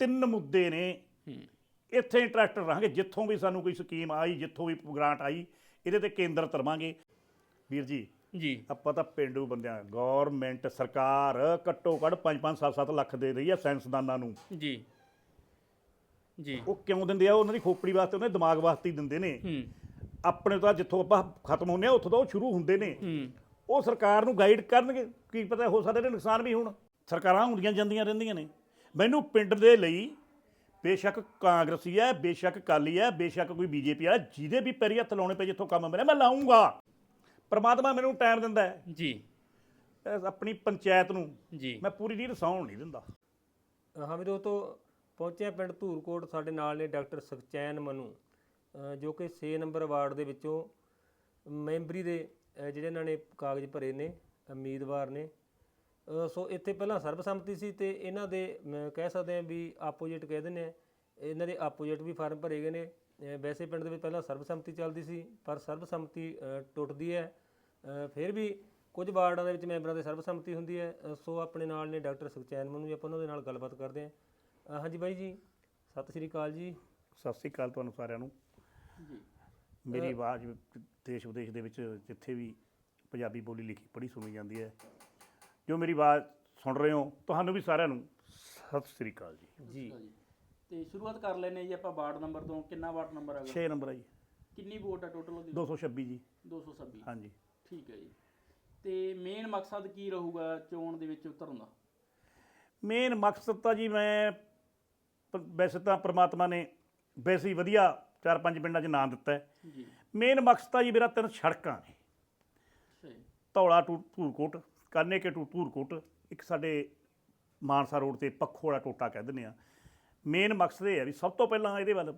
ਤਿੰਨ ਮੁੱਦੇ ਨੇ। ਇੱਥੇ ਇੰਟਰਸਟਡ ਰਹਾਂਗੇ। ਜਿੱਥੋਂ ਵੀ ਸਾਨੂੰ ਕੋਈ ਸਕੀਮ ਆਈ ਜਿੱਥੋਂ ਵੀ ਗ੍ਰਾਂਟ ਆਈ ਇਹਦੇ ਤੇ ਕੇਂਦਰਿਤ ਰਵਾਂਗੇ ਵੀਰ ਜੀ ਜੀ। ਆਪਾਂ ਤਾਂ ਪਿੰਡੂ ਬੰਦਿਆਂ ਗਵਰਨਮੈਂਟ ਸਰਕਾਰ ਘੱਟੋ ਘੱਟ 5-5 7-7 ਲੱਖ ਦੇ ਰਹੀ ਹੈ ਸਾਇੰਸਦਾਨਾਂ ਨੂੰ। ਜੀ। ਜੀ। ਉਹ ਕਿਉਂ ਦਿੰਦੇ ਆ? ਉਹਨਾਂ ਦੀ ਖੋਪੜੀ ਵਾਸਤੇ ਉਹਨਾਂ ਦੇ ਦਿਮਾਗ ਵਾਸਤੇ ਹੀ ਦਿੰਦੇ ਨੇ। ਹੂੰ। ਆਪਣੇ ਤਾਂ ਜਿੱਥੋਂ ਆਪਾਂ ਖਤਮ ਹੁੰਦੇ ਆ ਉੱਥੋਂ ਤਾਂ ਉਹ ਸ਼ੁਰੂ ਹੁੰਦੇ ਨੇ। ਹੂੰ। ਉਹ ਸਰਕਾਰ ਨੂੰ ਗਾਈਡ ਕਰਨਗੇ। ਕੀ ਪਤਾ ਹੋ ਸਕਦੇ ਨੇ ਨੁਕਸਾਨ ਵੀ ਹੋਣ। ਸਰਕਾਰਾਂ ਹੁੰਦੀਆਂ ਜਾਂਦੀਆਂ ਰਹਿੰਦੀਆਂ ਨੇ। ਮੈਨੂੰ ਪਿੰਡ ਦੇ ਲਈ ਬੇਸ਼ੱਕ ਕਾਂਗਰਸੀ ਹੈ ਬੇਸ਼ੱਕ ਕਾਲੀ ਹੈ ਬੇਸ਼ੱਕ ਕੋਈ ਬੀਜੇਪੀ ਵਾਲਾ ਜਿਹਦੇ ਵੀ ਪੈਰੀ ਹੱਥ ਲਾਉਣੇ ਪਏ ਜਿੱਥੋਂ ਕੰਮ ਮਿਲਿਆ ਮੈਂ ਲਾਉਂਗਾ ਪਰਮਾਤਮਾ ਮੈਨੂੰ ਟਾਈਮ ਦਿੰਦਾ ਹੈ। ਜੀ। ਆਪਣੀ ਪੰਚਾਇਤ ਨੂੰ ਜੀ। ਮੈਂ ਪੂਰੀ ਨੀਂਦ ਸੌਣ ਨਹੀਂ ਦਿੰਦਾ। ਹਾਂ ਵੀਰੋ ਤੋਂ ਪਹੁੰਚੇ ਹਾਂ ਪਿੰਡ ਧੂਰਕੋਟ ਸਾਡੇ ਨਾਲ ਨੇ ਡਾਕਟਰ ਸੁਖਚੈਨ ਮਨੂ ਅ, ਜੋ ਕਿ 6 ਨੰਬਰ ਵਾਰਡ ਦੇ ਵਿੱਚੋਂ ਮੈਂਬਰੀ ਦੇ ਅ, ਜਿਹੜੇ ਇਹਨਾਂ ਨੇ ਕਾਗਜ਼ ਭਰੇ ਨੇ ਉਮੀਦਵਾਰ ਨੇ ਸੋ ਇੱਥੇ ਪਹਿਲਾਂ ਸਰਬਸੰਮਤੀ ਸੀ ਤੇ ਇਹਨਾਂ ਦੇ ਮ, ਕਹਿ ਸਕਦੇ ਹਾਂ ਵੀ ਆਪੋਜੀਟ ਕਹਿ ਦਿੰਦੇ ਆ ਇਹਨਾਂ ਦੇ ਆਪੋਜੀਟ ਵੀ ਫਾਰਮ ਭਰੇ ਗਏ ਨੇ। ਵੈਸੇ ਪਿੰਡ ਦੇ ਵਿੱਚ ਪਹਿਲਾਂ ਸਰਬਸੰਮਤੀ ਚੱਲਦੀ ਸੀ ਪਰ ਸਰਬਸੰਮਤੀ ਟੁੱਟਦੀ ਹੈ। ਫਿਰ ਵੀ ਕੁਝ ਵਾਰਡਾਂ ਦੇ ਵਿੱਚ ਮੈਂਬਰਾਂ ਦੇ ਸਰਬਸੰਮਤੀ ਹੁੰਦੀ ਹੈ। ਸੋ ਆਪਣੇ ਨਾਲ ਨੇ ਡਾਕਟਰ ਸੁਖਚੈਨ ਮਨੂ ਜੀ ਆਪਾਂ ਉਹਨਾਂ ਦੇ ਨਾਲ ਗੱਲਬਾਤ ਕਰਦੇ ਹਾਂ। ਹਾਂਜੀ ਬਾਈ ਜੀ ਸਤਿ ਸ਼੍ਰੀ ਅਕਾਲ ਜੀ। ਸਤਿ ਸ੍ਰੀ ਅਕਾਲ ਤੁਹਾਨੂੰ ਸਾਰਿਆਂ ਨੂੰ। ਮੇਰੀ ਆਵਾਜ਼ ਦੇਸ਼ ਵਿਦੇਸ਼ ਦੇ ਵਿੱਚ ਜਿੱਥੇ ਵੀ ਪੰਜਾਬੀ ਬੋਲੀ ਲਿਖੀ ਪੜ੍ਹੀ ਸੁਣੀ ਜਾਂਦੀ ਹੈ। ਜੋ ਮੇਰੀ ਆਵਾਜ਼ ਸੁਣ ਰਹੇ ਹੋ ਤੁਹਾਨੂੰ ਵੀ ਸਾਰਿਆਂ ਨੂੰ ਸਤਿ ਸ੍ਰੀ ਅਕਾਲ ਜੀ। ਜੀ। ਤੇ ਸ਼ੁਰੂਆਤ ਕਰ ਲੈਨੇ ਜੀ ਆਪਾਂ ਵਾਰਡ ਨੰਬਰ ਤੋਂ। ਕਿੰਨਾ ਵਾਰਡ ਨੰਬਰ ਹੈਗਾ? 6 ਨੰਬਰ ਹੈ ਜੀ। ਕਿੰਨੀ ਵੋਟ ਹੈ ਟੋਟਲ ਉਹਦੀ? 226 ਜੀ। 226 ਹਾਂਜੀ। ਠੀਕ ਹੈ ਜੀ। ਤੇ ਮੇਨ ਮਕਸਦ ਕੀ ਰਹੂਗਾ ਚੋਣ ਦੇ ਵਿੱਚ ਉਤਰਨ ਦਾ? ਮੇਨ ਮਕਸਦ ਤਾਂ ਜੀ ਮੈਂ ਵੈਸੇ ਤਾਂ ਪ੍ਰਮਾਤਮਾ ਨੇ ਵੈਸੇ ਹੀ ਵਧੀਆ ਚਾਰ ਪੰਜ ਪਿੰਡਾਂ 'ਚ ਨਾਂ ਦਿੱਤਾ ਹੈ। ਜੀ। ਮੇਨ ਮਕਸਦ ਤਾਂ ਜੀ ਮੇਰਾ ਤਿੰਨ ਸੜਕਾਂ ਨੇ। ਧੌਲਾ ਧੂਰਕੋਟ ਕਾਨੇ ਕੇ ਟੂ ਧੂਰਕੋਟ ਇੱਕ ਸਾਡੇ ਮਾਨਸਾ ਰੋਡ ਤੇ ਪੱਖੋ ਵਾਲਾ ਟੋਟਾ ਕਹਿ ਦਿੰਦੇ ਆ। ਮੇਨ ਮਕਸਦ ਇਹ ਹੈ ਵੀ ਸਭ ਤੋਂ ਪਹਿਲਾਂ ਇਹਦੇ ਵੱਲ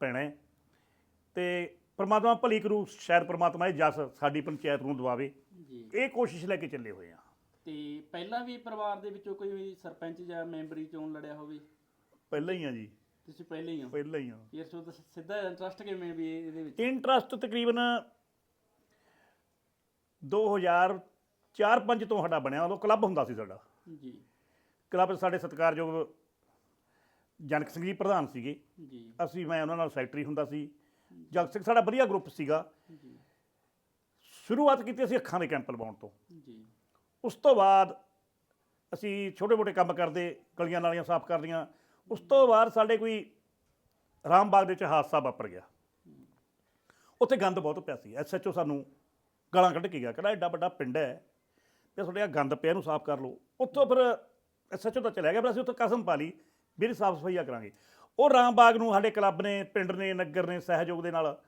ਪੈਣਾ ਹੈ ਤੇ ਪ੍ਰਮਾਤਮਾ ਭਲੀ ਕਰੂ ਸ਼ਾਇਦ ਪ੍ਰਮਾਤਮਾ ਇਹ ਜਸ ਸਾਡੀ ਪੰਚਾਇਤ ਨੂੰ ਦਵਾਵੇ। ਜੀ। ਇਹ ਕੋਸ਼ਿਸ਼ ਲੈ ਕੇ ਚੱਲੇ ਹੋਏ ਆ। ਤੇ ਪਹਿਲਾਂ ਵੀ ਪਰਿਵਾਰ ਦੇ ਵਿੱਚੋਂ ਕੋਈ ਵੀ ਸਰਪੰਚ ਜਾਂ ਮੈਂਬਰੀ ਚੋਣ ਲੜਿਆ ਹੋਵੇ? ਪਹਿਲਾਂ ਹੀ ਆ ਜੀ। ਤੁਸੀਂ ਪਹਿਲੇ ਹੀ ਹੋ? ਪਹਿਲਾਂ ਹੀ ਆ। ਯਾਰ ਸੋ ਤਾਂ ਸਿੱਧਾ ਇੰਟਰਸਟ ਕਿਵੇਂ ਵੀ ਇਹਦੇ ਵਿੱਚ? ਇੰਟਰਸਟ ਤਕਰੀਬਨ 2004-5 ਤੋਂ ਸਾਡਾ ਬਣਿਆ ਉਦੋਂ ਕਲੱਬ ਹੁੰਦਾ ਸੀ ਸਾਡਾ। ਜੀ। ਕਲੱਬ 'ਚ ਸਾਡੇ ਸਤਿਕਾਰਯੋਗ ਜਨਕ ਸਿੰਘ ਜੀ ਪ੍ਰਧਾਨ ਸੀਗੇ। ਜੀ। ਅਸੀਂ ਮੈਂ ਉਹਨਾਂ ਨਾਲ ਸੈਕਟਰੀ ਹੁੰਦਾ ਸੀ। ਜਗਤ ਸਿੰਘ ਸਾਡਾ ਵਧੀਆ ਗਰੁੱਪ ਸੀਗਾ। ਜੀ। ਸ਼ੁਰੂਆਤ ਕੀਤੀ ਅਸੀਂ ਅੱਖਾਂ ਦੇ ਕੈਂਪ ਲਵਾਉਣ ਤੋਂ। ਜੀ। ਉਸ ਤੋਂ ਬਾਅਦ ਅਸੀਂ ਛੋਟੇ-ਮੋਟੇ ਕੰਮ ਕਰਦੇ ਗਲੀਆਂ ਨਾਲੀਆਂ ਸਾਫ਼ ਕਰਦੀਆਂ। ਉਸ ਤੋਂ ਬਾਅਦ ਸਾਡੇ ਕੋਈ ਰਾਮਬਾਗ ਦੇ ਵਿੱਚ ਹਾਦਸਾ ਵਾਪਰ ਗਿਆ। ਉੱਥੇ ਗੰਦ ਬਹੁਤ ਪਿਆ ਸੀ। ਐਸਐਚਓ ਸਾਨੂੰ ਗਾਲਾਂ ਕੱਢ ਕੇ ਗਿਆ। ਕਹਿੰਦਾ ਐਡਾ ਵੱਡਾ ਪਿੰਡ ਹੈ। ਤੇ ਤੁਹਾਡੇ ਆ ਗੰਦ ਪਿਆ ਇਹਨੂੰ ਸਾਫ਼ ਕਰ ਲਓ। ਉੱਥੋਂ ਫਿਰ ਐਸਐਚਓ ਤਾਂ ਚਲਿਆ ਗਿਆ ਪਰ ਅਸੀਂ ਉੱਥੇ ਕਸਮ ਪਾ ਲਈ ਵੀ ਇਹਦੀ ਸਾਫ਼ ਸਫਾਈਆ ਕਰਾਂਗੇ। ਉਹ ਰਾਮਬਾਗ ਨੂੰ ਸਾਡੇ ਕਲੱਬ ਨੇ ਪਿੰਡ ਨੇ ਨਗਰ ਨੇ ਸਹਿਯੋਗ ਦੇ ਨਾਲ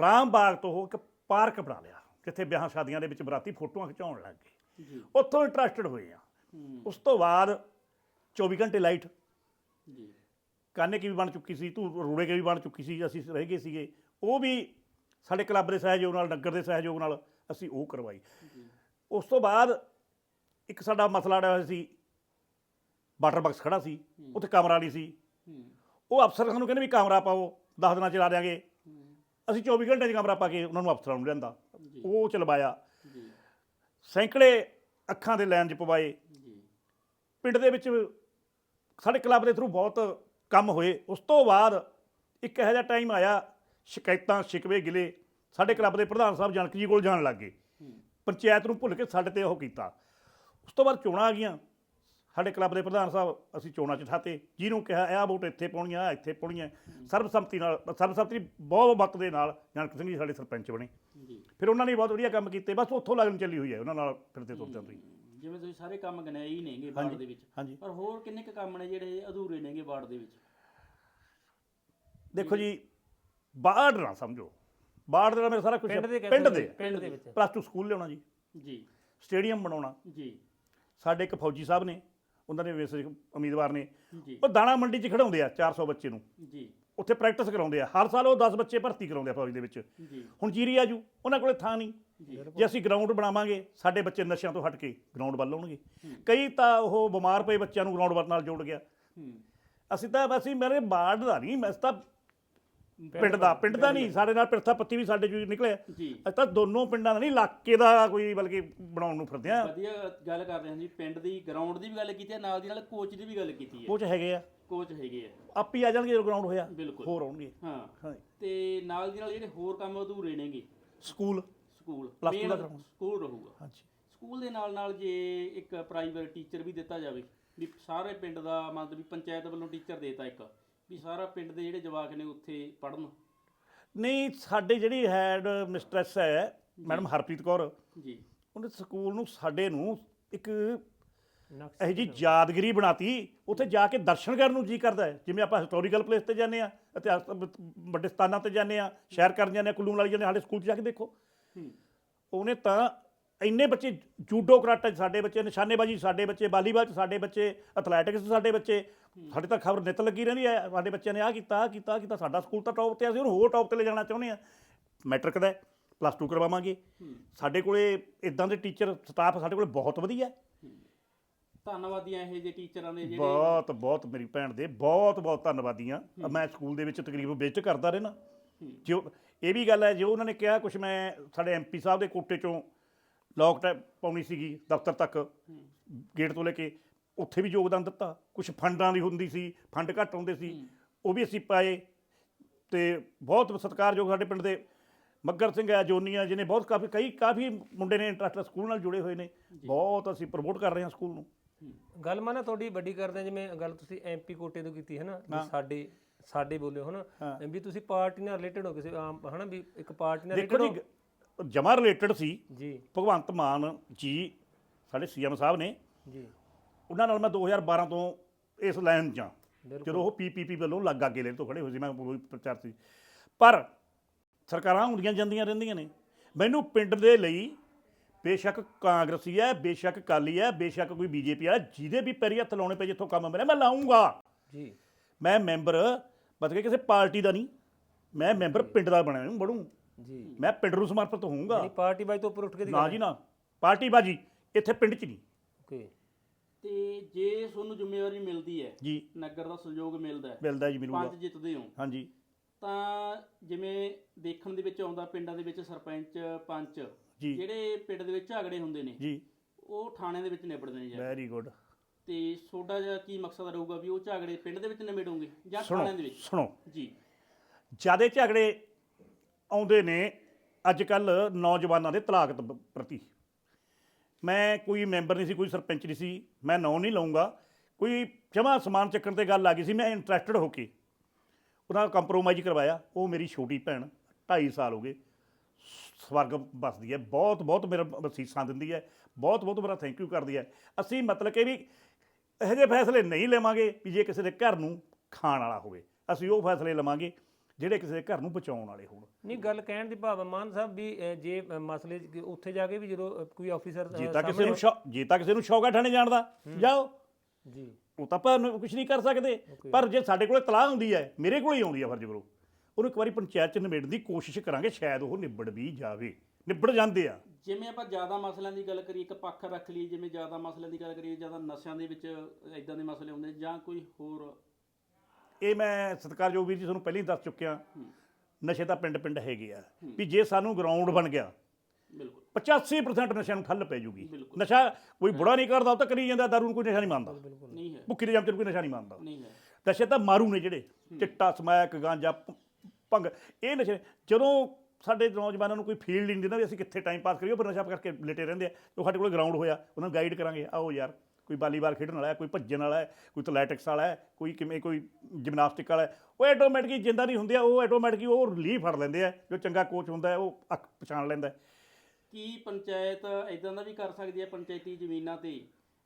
ਰਾਮਬਾਗ ਤੋਂ ਉਹ ਇੱਕ ਪਾਰਕ ਬਣਾ ਲਿਆ ਜਿੱਥੇ ਵਿਆਹਾਂ ਸ਼ਾਦੀਆਂ ਦੇ ਵਿੱਚ ਬਰਾਤੀ ਫੋਟੋਆਂ ਖਿਚਾਉਣ ਲੱਗ ਗਏ। ਜੀ। ਉੱਥੋਂ ਇੰਟਰਸਟਡ ਹੋਏ ਆ। ਉਸ ਤੋਂ ਬਾਅਦ 24 ਘੰਟੇ ਲਾਈਟ। ਜੀ। ਕਾਨੇ ਕੀ ਵੀ ਬਣ ਚੁੱਕੀ ਸੀ ਤੂੰ ਰੂੜੇ ਕੇ ਵੀ ਬਣ ਚੁੱਕੀ ਸੀ ਅਸੀਂ ਰਹਿ ਗਏ ਸੀਗੇ। ਉਹ ਵੀ ਸਾਡੇ ਕਲੱਬ ਦੇ ਸਹਿਯੋਗ ਨਾਲ ਨਗਰ ਦੇ ਸਹਿਯੋਗ ਨਾਲ ਅਸੀਂ ਉਹ ਕਰਵਾਈ। ਜੀ। ਉਸ ਤੋਂ ਬਾਅਦ ਇੱਕ ਸਾਡਾ ਮਸਲਾ ਅੜਿਆ ਹੋਇਆ ਸੀ ਵਾਟਰ ਬਾਕਸ ਖੜਾ ਸੀ ਉੱਥੇ ਕਮਰਾ ਨਹੀਂ ਸੀ। ਉਹ ਅਫਸਰ ਸਾਨੂੰ ਕਹਿੰਦੇ ਵੀ ਕਮਰਾ ਪਾਓ 10 ਦਿਨਾਂ ਚ ਲਾ ਦਿਆਂਗੇ ਅਸੀਂ 24 ਘੰਟੇ 'ਚ ਕਮਰਾ ਪਾ ਕੇ ਉਹਨਾਂ ਨੂੰ ਅਫਸਰਾਂ ਨੂੰ ਲਿਆਂਦਾ। ਉਹ ਚਲਵਾਇਆ। ਸੈਂਕੜੇ ਅੱਖਾਂ ਦੇ ਲਾਈਨ 'ਚ ਪਵਾਏ। ਪਿੰਡ ਦੇ ਵਿੱਚ ਸਾਡੇ ਕਲੱਬ ਦੇ ਥਰੂ ਬਹੁਤ ਕੰਮ ਹੋਏ। ਉਸ ਤੋਂ ਬਾਅਦ ਇੱਕ ਇਹੋ ਜਿਹਾ ਟਾਈਮ ਆਇਆ ਸ਼ਿਕਾਇਤਾਂ ਸ਼ਿਕਵੇ ਗਿਲੇ। ਸਾਡੇ ਕਲੱਬ ਦੇ ਪ੍ਰਧਾਨ ਸਾਹਿਬ ਜਨਕ ਜੀ ਕੋਲ ਜਾਣ ਲੱਗੇ ਪੰਚਾਇਤ ਨੂੰ ਭੁੱਲ ਕੇ ਸਾਡੇ ਤੇ ਉਹ ਕੀਤਾ। ਉਸ ਤੋਂ ਬਾਅਦ ਚੋਣਾਂ ਆ ਗਈਆਂ। ਸਾਡੇ ਕਲੱਬ ਦੇ ਪ੍ਰਧਾਨ ਸਾਹਿਬ ਅਸੀਂ ਚੋਣਾਂ ਚ ਠਾਤੇ। ਜਿਹਨੂੰ ਕਿਹਾ ਇਹ ਵੋਟ ਇੱਥੇ ਪਾਉਣੀਆਂ ਆਹ ਇੱਥੇ ਪਾਉਣੀਆਂ ਸਰਬਸੰਮਤੀ ਨਾਲ ਸਰਬਸੰਮਤੀ ਬਹੁਤ ਮਤ ਦੇ ਨਾਲ ਜਨਕ ਸਿੰਘ ਜੀ ਸਾਡੇ ਸਰਪੰਚ ਬਣੇ। ਜੀ। ਫਿਰ ਉਹਨਾਂ ਨੇ ਬਹੁਤ ਵਧੀਆ ਕੰਮ ਕੀਤੇ। ਬਸ ਉੱਥੋਂ ਲੱਗਣ ਚੱਲੀ ਹੋਈ ਹੈ ਉਹਨਾਂ ਨਾਲ ਫਿਰਦੇ ਤੁਰਦੇ ਤੁਸੀਂ ਜਿਵੇਂ ਤੁਸੀਂ ਸਾਰੇ ਕੰਮ ਗਨਾਏ ਹੀ ਨੇਗੇ ਵਾਰਡ ਦੇ ਵਿੱਚ ਪਰ ਹੋਰ ਕਿੰਨੇ ਕੁ ਕੰਮ ਨੇ ਜਿਹੜੇ ਅਧੂਰੇ ਨੇਗੇ ਵਾਰਡ ਦੇ ਵਿੱਚ? ਦੇਖੋ ਜੀ ਬਾੜ ਨਾ ਸਮਝੋ। ਬਾੜ ਦਾ ਮੇਰਾ ਸਾਰਾ ਕੁਝ ਪਿੰਡ ਦੇ ਪਿੰਡ ਦੇ। ਹਾਂ, ਪਿੰਡ ਦੇ ਵਿੱਚ। ਪਲੱਸ 2 ਸਕੂਲ ਲਿਆਉਣਾ ਜੀ। ਜੀ। ਸਟੇਡੀਅਮ ਬਣਾਉਣਾ। ਜੀ। ਸਾਡੇ ਇੱਕ ਫੌਜੀ ਸਾਹਿਬ ਨੇ ਉਹਨਾਂ ਦੇ ਵੈਸੇ ਉਮੀਦਵਾਰ ਨੇ। ਜੀ। ਉਹ ਦਾਣਾ ਮੰਡੀ 'ਚ ਖੜਾਉਂਦੇ ਆ 400 ਬੱਚੇ ਨੂੰ। ਜੀ। ਉੱਥੇ ਪ੍ਰੈਕਟਿਸ ਕਰਾਉਂਦੇ ਆ। ਹਰ ਸਾਲ ਉਹ 10 ਬੱਚੇ ਭਰਤੀ ਕਰਾਉਂਦੇ ਆ ਫੌਜ ਦੇ ਵਿੱਚ। ਜੀ। ਹੁਣ ਜੀਰੀ ਆਜੂ ਉਹਨਾਂ ਕੋਲੇ ਥਾਂ ਨਹੀਂ। ਜੀ। ਜੇ ਅਸੀਂ ਗਰਾਊਂਡ ਬਣਾਵਾਂਗੇ ਸਾਡੇ ਬੱਚੇ ਨਸ਼ਿਆਂ ਤੋਂ ਹਟ ਕੇ ਗਰਾਊਂਡ ਵੱਲ ਆਉਣਗੇ। ਕਈ ਤਾਂ ਉਹ ਬਿਮਾਰ ਪਏ ਬੱਚਿਆਂ ਨੂੰ ਗਰਾਊਂਡ ਵੱਲ ਨਾਲ ਜੋੜ ਗਿਆ। ਅਸੀਂ ਤਾਂ ਅਸੀਂ ਮੇਰੇ ਬਾੜ ਦਾ ਨਹੀਂ ਮੈਂ ਤਾਂ ਪਿੰਡ ਦਾ ਪਿੰਡ ਦਾ ਨਹੀਂ ਸਾਡੇ ਨਾਲ ਪਿਰਥਾ ਪੱਤੀ ਵੀ ਸਾਡੇ ਚੋਂ ਨਿਕਲੇ ਜੀ। ਅਸੀਂ ਤਾਂ ਦੋਨੋਂ ਪਿੰਡਾਂ ਦਾ ਨਹੀਂ ਇਲਾਕੇ ਦਾ ਕੋਈ ਬਲਕਿ ਬਣਾਉਣ ਨੂੰ ਫਿਰਦੇ ਆ ਵਧੀਆ ਗੱਲ ਕਰ ਰਹੇ ਹਾਂ ਜੀ ਪਿੰਡ ਦੀ ਗਰਾਊਂਡ ਦੀ ਵੀ ਗੱਲ ਕੀਤੀ ਹੈ ਨਾਲ ਦੀ ਨਾਲ ਕੋਚ ਦੀ ਵੀ ਗੱਲ ਕੀਤੀ ਹੈ। ਕੋਚ ਹੈਗੇ ਆ। ਕੋਚ ਹੈਗੇ ਆ। ਆਪ ਹੀ ਆ ਜਾਣਗੇ ਜਦੋਂ ਗਰਾਊਂਡ ਹੋਇਆ। ਬਿਲਕੁਲ। ਹੋਰ ਆਉਣਗੇ। ਹਾਂ। ਹਾਂ। ਤੇ ਨਾਲ ਦੀ ਨਾਲ ਜਿਹੜੇ ਹੋਰ ਕੰਮ ਅਧੂਰੇ ਨੇਗੇ। School school Plus two Main ਦਾ ground। ਸਕੂਲ ਰਹੂਗਾ। ਹਾਂਜੀ। ਸਕੂਲ ਦੇ ਨਾਲ ਨਾਲ ਜੇ ਇੱਕ ਪ੍ਰਾਈਵੇਟ ਟੀਚਰ ਵੀ ਦਿੱਤਾ ਜਾਵੇ ਵੀ ਸਾਰੇ ਪਿੰਡ ਦਾ ਮਤਲਬ ਵੀ ਪੰਚਾਇਤ ਵੱਲੋਂ ਟੀਚਰ ਦੇਤਾ ਇੱਕ। ਵੀ ਸਾਰਾ ਪਿੰਡ ਦੇ ਜਿਹੜੇ ਜਵਾਕ ਨੇ ਉੱਥੇ ਪੜਨ ਨਹੀਂ ਸਾਡੇ ਜਿਹੜੀ ਹੈਡ ਮਿਸਟ੍ਰੈਸ ਹੈ ਮੈਡਮ ਹਰਪ੍ਰੀਤ ਕੌਰ ਜੀ। ਉਹਨੇ ਸਕੂਲ ਨੂੰ ਸਾਡੇ ਨੂੰ ਇੱਕ ਇਹੋ ਜੀ ਯਾਦਗਿਰੀ ਬਣਾਤੀ ਉੱਥੇ ਜਾ ਕੇ ਦਰਸ਼ਨ ਕਰਨ ਨੂੰ ਜੀ ਕਰਦਾ ਹੈ। ਜਿਵੇਂ ਆਪਾਂ ਹਿਸਟੋਰੀਕਲ ਪਲੇਸ ਤੇ ਜਾਂਦੇ ਆ ਇਤਿਹਾਸ ਵੱਡੇ ਸਥਾਨਾਂ ਤੇ ਜਾਂਦੇ ਆ ਸ਼ਹਿਰ ਕਰਨ ਜਾਂਦੇ ਆ ਕੁੱਲੂ ਮਨਾਲੀ ਜਾਂਦੇ ਸਾਡੇ ਸਕੂਲ 'ਚ ਜਾ ਕੇ ਦੇਖੋ। ਉਹਨੇ ਤਾਂ ਇੰਨੇ ਬੱਚੇ ਜੂਡੋ ਕਰਾਟੇ 'ਚ ਸਾਡੇ ਬੱਚੇ ਨਿਸ਼ਾਨੇਬਾਜ਼ੀ 'ਚ ਸਾਡੇ ਬੱਚੇ ਵਾਲੀਬਾਲ 'ਚ ਸਾਡੇ ਬੱਚੇ ਐਥਲੈਟਿਕਸ 'ਚ ਸਾਡੇ ਬੱਚੇ ਸਾਡੇ ਤਾਂ ਖਬਰ ਨਿਤ ਲੱਗੀ ਰਹਿੰਦੀ ਹੈ ਸਾਡੇ ਬੱਚਿਆਂ ਨੇ ਆਹ ਕੀਤਾ ਆਹ ਕੀਤਾ ਆਹ ਕੀਤਾ ਸਾਡਾ ਸਕੂਲ ਤਾਂ ਟੌਪ ਤੇ ਆ, ਅਸੀਂ ਉਹਨੂੰ ਹੋਰ ਟੌਪ ਤੇ ਲੈ ਜਾਣਾ ਚਾਹੁੰਦੇ ਆ ਮੈਟ੍ਰਿਕ ਦਾ ਪਲੱਸ 2 ਕਰਵਾਵਾਂਗੇ। ਸਾਡੇ ਕੋਲੇ ਇਦਾਂ ਦੇ ਟੀਚਰ ਸਟਾਫ ਸਾਡੇ ਕੋਲੇ ਬਹੁਤ ਵਧੀਆ ਹੈ। ਧੰਨਵਾਦੀਆਂ ਇਹ ਜੇ ਟੀਚਰਾਂ ਦੇ ਜਿਹੜੇ ਬਹੁਤ ਬਹੁਤ ਮੇਰੀ ਭੈਣ ਦੇ ਬਹੁਤ ਬਹੁਤ ਧੰਨਵਾਦੀ ਆ ਮੈਂ ਸਕੂਲ ਦੇ ਵਿੱਚ ਤਕਰੀਬਨ ਵਿਜ਼ਿਟ ਕਰਦਾ ਰਹਿਣਾ ਜੋ ਇਹ ਵੀ ਗੱਲ ਹੈ ਜੋ ਉਹਨਾਂ ਨੇ ਕਿਹਾ ਕੁਝ ਮੈਂ ਸਾਡੇ ਐਮਪੀ ਸਾਹਿਬ ਦੇ ਕੋਟੇ ਚੋਂ ਲੋਕ ਟੈਪ ਪਾਉਣੀ ਸੀਗੀ ਦਫ਼ਤਰ ਤੱਕ ਗੇਟ ਤੋਂ ਲੈ ਕੇ ਉੱਥੇ ਵੀ ਯੋਗਦਾਨ ਦਿੱਤਾ। ਕੁਝ ਫੰਡਾਂ ਦੀ ਹੁੰਦੀ ਸੀ ਫੰਡ ਘੱਟ ਆਉਂਦੇ ਸੀ ਉਹ ਵੀ ਅਸੀਂ ਪਾਏ। ਤੇ ਬਹੁਤ ਸਤਿਕਾਰਯੋਗ ਸਾਡੇ ਪਿੰਡ ਦੇ ਮੱਗਰ ਸਿੰਘ ਹੈ ਜੋਨੀਆ ਜਿਹਨੇ ਬਹੁਤ ਕਾਫੀ ਕਈ ਕਾਫੀ ਮੁੰਡੇ ਨੇ ਇੰਟਰਸਟ ਸਕੂਲ ਨਾਲ ਜੁੜੇ ਹੋਏ ਨੇ। ਬਹੁਤ ਅਸੀਂ ਪ੍ਰਮੋਟ ਕਰ ਰਹੇ ਹਾਂ ਸਕੂਲ ਨੂੰ। ਗੱਲ ਮੈਂ ਨਾ ਤੁਹਾਡੀ ਵੱਡੀ ਕਰਦੇ ਜਿਵੇਂ ਗੱਲ ਤੁਸੀਂ ਐਮਪੀ ਕੋਟੇ ਤੋਂ ਕੀਤੀ ਹੈ ਨਾ ਸਾਡੇ ਸਾਡੇ ਬੋਲਿਓ ਹਨਾ। ਵੀ ਤੁਸੀਂ ਪਾਰਟੀ ਨਾਲ ਰਿਲੇਟਡ ਹੋ ਕਿਸੇ ਆਮ ਹਨਾ ਵੀ ਇੱਕ ਪਾਰਟੀ ਨਾਲ ਰਿਲੇਟਡ ਜਮਾ ਰਿਲੇਟਡ ਸੀ। ਜੀ। ਭਗਵੰਤ ਮਾਨ ਜੀ ਸਾਡੇ ਸੀਐਮ ਸਾਹਿਬ ਨੇ। ਜੀ। ਉਹਨਾਂ ਨਾਲ ਮੈਂ 2012 ਤੋਂ ਇਸ ਲਾਈਨ 'ਚ ਹਾਂ। ਜਦੋਂ ਉਹ ਪੀਪੀਪੀ ਵੱਲੋਂ ਲੱਗ ਅੱਗੇ ਲੈ ਤੋਂ ਖੜੇ ਹੋਏ ਸੀ ਮੈਂ ਉਹ ਪ੍ਰਚਾਰ ਸੀ। ਪਰ ਸਰਕਾਰਾਂ ਹੁੰਦੀਆਂ ਜਾਂਦੀਆਂ ਰਹਿੰਦੀਆਂ ਨੇ। ਮੈਨੂੰ ਪਿੰਡ ਦੇ ਲਈ ਬੇਸ਼ੱਕ ਕਾਂਗਰਸੀ ਹੈ ਬੇਸ਼ੱਕ ਕਾਲੀ ਹੈ ਬੇਸ਼ੱਕ ਕੋਈ ਬੀਜੇਪੀ ਹੈ ਜਿਹਦੇ ਵੀ ਪੈਰੀ ਹੱਥ ਲਾਉਣੇ ਪਏ ਜਿੱਥੋਂ ਕੰਮ ਮਿਲਿਆ ਮੈਂ ਲਾਉਂਗਾ ਜੀ। ਮੈਂ ਮੈਂਬਰ ਕੇ ਕਿਸੇ ਪਾਰਟੀ ਦਾ ਨਹੀਂ। ਮੈਂ ਮੈਂਬਰ ਪਿੰਡ ਦਾ ਬਣਿਆ ਨੂੰ ਬੜੂ। ਜੀ। ਮੈਂ ਪਿੰਡ ਨੂੰ ਸਮਰਪਿਤ ਹੋਊਂਗਾ। ਨਹੀਂ ਪਾਰਟੀ ਬਾਈ ਤੋਂ ਉੱਪਰ ਉੱਠ ਕੇ ਦੀ ਨਾ ਜੀ ਨਾ ਪਾਰਟੀ ਬਾਜੀ ਇੱਥੇ ਪਿੰਡ 'ਚ ਨਹੀਂ। ਓਕੇ। ਤੇ ਜੇ ਤੁਹਾਨੂੰ ਜ਼ਿੰਮੇਵਾਰੀ ਮਿਲਦੀ ਹੈ ਜੀ। ਨਗਰ ਦਾ ਸਹਿਯੋਗ ਮਿਲਦਾ ਹੈ ਮਿਲਦਾ ਜੀ ਮਿਲੂਗਾ। ਪੰਜ ਜਿੱਤਦੇ ਹੋ। ਹਾਂਜੀ। ਤਾਂ ਜਿਵੇਂ ਦੇਖਣ ਦੇ ਵਿੱਚ ਆਉਂਦਾ ਪਿੰਡਾਂ ਦੇ ਵਿੱਚ ਸਰਪੰਚ ਪੰਚ ਜੀ। ਜਿਹੜੇ ਪਿੰਡ ਦੇ ਵਿੱਚ ਝਗੜੇ ਹੁੰਦੇ ਨੇ ਜੀ। ਉਹ ਥਾਣੇ ਦੇ ਵਿੱਚ ਨਿਬੜਦੇ ਨੇ ਜਾਂ। ਵੈਰੀ ਗੁੱਡ ਤੇ ਤੁਹਾਡਾ ਜਾਂ ਕੀ ਮਕਸਦ ਰਹੂਗਾ ਵੀ ਉਹ ਝਗੜੇ ਪਿੰਡ ਦੇ ਵਿੱਚ ਨਿਬੇੜੋਗੇ ਜਾਂ ਸੁਣੋ ਥਾਣਿਆਂ ਦੇ ਵਿੱਚ? ਸੁਣੋ। ਜੀ। ਜਿਆਦੇ ਝਗੜੇ ਆਉਂਦੇ ਨੇ ਅੱਜ ਕੱਲ ਨੌਜਵਾਨਾਂ ਦੇ ਤਲਾਕ ਤ- ਪ੍ਰਤੀ। ਮੈਂ ਕੋਈ ਮੈਂਬਰ ਨਹੀਂ ਸੀ, ਕੋਈ ਸਰਪੰਚ ਨਹੀਂ ਸੀ, ਮੈਂ ਨਾਂ ਨਹੀਂ ਲਵਾਂਗਾ ਕੋਈ ਜਮਾ ਸਮਾਨ ਚੱਕਣ ਤੇ ਗੱਲ ਆ ਗਈ ਸੀ, ਮੈਂ ਇੰਟਰਸਟਡ ਹੋ ਕੇ। ਉਹਨਾਂ ਕੰਪਰੋਮਾਈਜ਼ ਕਰਵਾਇਆ। ਉਹ ਮੇਰੀ ਛੋਟੀ ਭੈਣ 2.5 ਸਾਲ ਹੋ ਗਏ। ਸਵਰਗ ਬਸਦੀ ਹੈ। ਬਹੁਤ ਬਹੁਤ ਮੇਰਾ ਬਸੀਸਾਂ ਦਿੰਦੀ ਹੈ। ਬਹੁਤ ਬਹੁਤ ਮੇਰਾ ਥੈਂਕ ਯੂ ਕਰਦੀ ਹੈ। ਅਸੀਂ ਮਤਲਬ ਕਿ ਵੀ ਇਹੋ ਜਿਹੇ ਫੈਸਲੇ ਨਹੀਂ ਲਵਾਂਗੇ ਵੀ ਜੇ ਕਿਸੇ ਦੇ ਘਰ ਨੂੰ ਖਾਣ ਵਾਲਾ ਹੋਵੇ। ਅਸੀਂ ਉਹ ਫੈਸਲੇ ਲਵਾਂਗੇ। ਜਿਹੜੇ ਕਿਸੇ ਦੇ ਘਰ ਨੂੰ ਬਚਾਉਣ ਵਾਲੇ ਹੋਣ। ਨਹੀਂ ਗੱਲ ਕਹਿਣ ਦੀ ਭਾਵ ਮਾਨ ਸਾਹਿਬ ਵੀ ਜੇ ਮਸਲੇ 'ਚ ਕਿ ਉੱਥੇ ਜਾ ਕੇ ਵੀ ਜਦੋਂ ਕੋਈ ਆਫੀਸਰ ਜੇ ਤਾਂ ਕਿਸੇ ਨੂੰ ਸ਼ੌ- ਜੇ ਤਾਂ ਕਿਸੇ ਨੂੰ ਸ਼ੌਕ ਹੈ ਠਾਣੇ ਜਾਣ ਦਾ ਜਾਓ। ਜੀ। ਉਹ ਤਾਂ ਆਪਾਂ ਕੁਝ ਨਹੀਂ ਕਰ ਸਕਦੇ। ਪਰ ਜੇ ਸਾਡੇ ਕੋਲੇ ਤਲਾਹ ਹੁੰਦੀ ਹੈ ਮੇਰੇ ਕੋਲ ਹੀ ਆਉਂਦੀ ਹੈ ਫਰਜ਼ ਕਰੋ ਉਹਨੂੰ ਇੱਕ ਵਾਰੀ ਪੰਚਾਇਤ ਚ ਨਿਬੇੜਨ ਦੀ ਕੋਸ਼ਿਸ਼ ਕਰਾਂਗੇ ਸ਼ਾਇਦ ਉਹ ਨਿਬੜ ਵੀ ਜਾਵੇ। ਨਿਬੜ ਜਾਂਦੇ ਆ। ਜਿਵੇਂ ਆਪਾਂ ਜ਼ਿਆਦਾ ਮਸਲਿਆਂ ਦੀ ਗੱਲ ਕਰੀਏ ਇੱਕ ਪੱਖ ਰੱਖ ਲਈਏ ਜਿਵੇਂ ਜ਼ਿਆਦਾ ਮਸਲਿਆਂ ਦੀ ਗੱਲ ਕਰੀਏ ਜ਼ਿਆਦਾ ਨਸ਼ਿਆਂ ਦੇ ਵਿੱਚ ਇਦਾਂ ਦੇ ਮਸਲੇ ਹੁੰਦੇ ਜਾਂ ਕੋਈ ਹੋਰ ਇਹ ਮੈਂ ਸਤਿਕਾਰਯੋਗ ਵੀਰ ਜੀ ਤੁਹਾਨੂੰ ਪਹਿਲਾਂ ਹੀ ਦੱਸ ਚੁੱਕਿਆ ਨਸ਼ੇ ਤਾਂ ਪਿੰਡ ਪਿੰਡ ਹੈਗੇ ਆ। ਵੀ ਜੇ ਸਾਨੂੰ ਗਰਾਊਂਡ ਬਣ ਗਿਆ ਬਿਲਕੁਲ। 85% ਨਸ਼ਿਆਂ ਨੂੰ ਠੱਲ ਪੈ ਜੂਗੀ। ਬਿਲਕੁਲ। ਨਸ਼ਾ ਕੋਈ ਬੁੜਾ ਨਹੀਂ ਕਰਦਾ ਉਹ ਤਾਂ ਕਰੀ ਜਾਂਦਾ ਦਾਰੂ ਨੂੰ ਕੋਈ ਨਸ਼ਾ ਨਹੀਂ ਮੰਨਦਾ। ਨਹੀਂ ਹੈ। ਭੁੱਖੀ ਦੇ ਜਮ ਚ ਕੋਈ ਨਸ਼ਾ ਨਹੀਂ ਮੰਨਦਾ। ਨਹੀਂ ਹੈ। ਨਸ਼ੇ ਤਾਂ ਮਾਰੂ ਨੇ ਜਿਹੜੇ ਚਿੱਟਾ ਸਮੈਕ ਗਾਂਜਾ ਭੰਗ ਇਹ ਨਸ਼ੇ ਜਦੋਂ ਸਾਡੇ ਨੌਜਵਾਨਾਂ ਨੂੰ ਕੋਈ ਫੀਲਡ ਨਹੀਂ ਦਿੰਦਾ ਵੀ ਅਸੀਂ ਕਿੱਥੇ ਟਾਈਮ ਪਾਸ ਕਰੀਏ ਉਹ ਫਿਰ ਨਸ਼ਾ ਕਰਕੇ ਲੇਟੇ ਰਹਿੰਦੇ ਆ। ਉਹ ਸਾਡੇ ਕੋਲ ਗਰਾਊਂਡ ਹੋਇਆ ਉਹਨਾਂ ਨੂੰ ਗਾਈਡ ਕਰਾਂਗੇ ਆਓ ਯਾਰ। ਕੋਈ ਵਾਲੀਬਾਲ ਖੇਡਣ ਵਾਲਾ ਹੈ ਕੋਈ ਭੱਜਣ ਵਾਲਾ ਹੈ ਕੋਈ ਐਥਲੈਟਿਕਸ ਵਾਲਾ ਹੈ ਕੋਈ ਕਿਵੇਂ ਕੋਈ ਜਿਮਨਾਸਟਿਕ ਵਾਲਾ ਹੈ ਉਹ ਆਟੋਮੈਟਿਕਲੀ ਜਿੰਦਾ ਨਹੀਂ ਹੁੰਦੇ ਆ ਉਹ ਆਟੋਮੈਟਿਕਲੀ ਉਹ ਰਿਲੀਫ ਫੜ ਲੈਂਦੇ ਆ ਜੋ ਚੰਗਾ ਕੋਚ ਹੁੰਦਾ ਹੈ ਉਹ ਅੱਖ ਪਛਾਣ ਲੈਂਦਾ ਹੈ। ਕੀ ਪੰਚਾਇਤ ਇਦਾਂ ਦਾ ਵੀ ਕਰ ਸਕਦੀ ਹੈ ਪੰਚਾਇਤੀ ਜ਼ਮੀਨਾਂ ਤੇ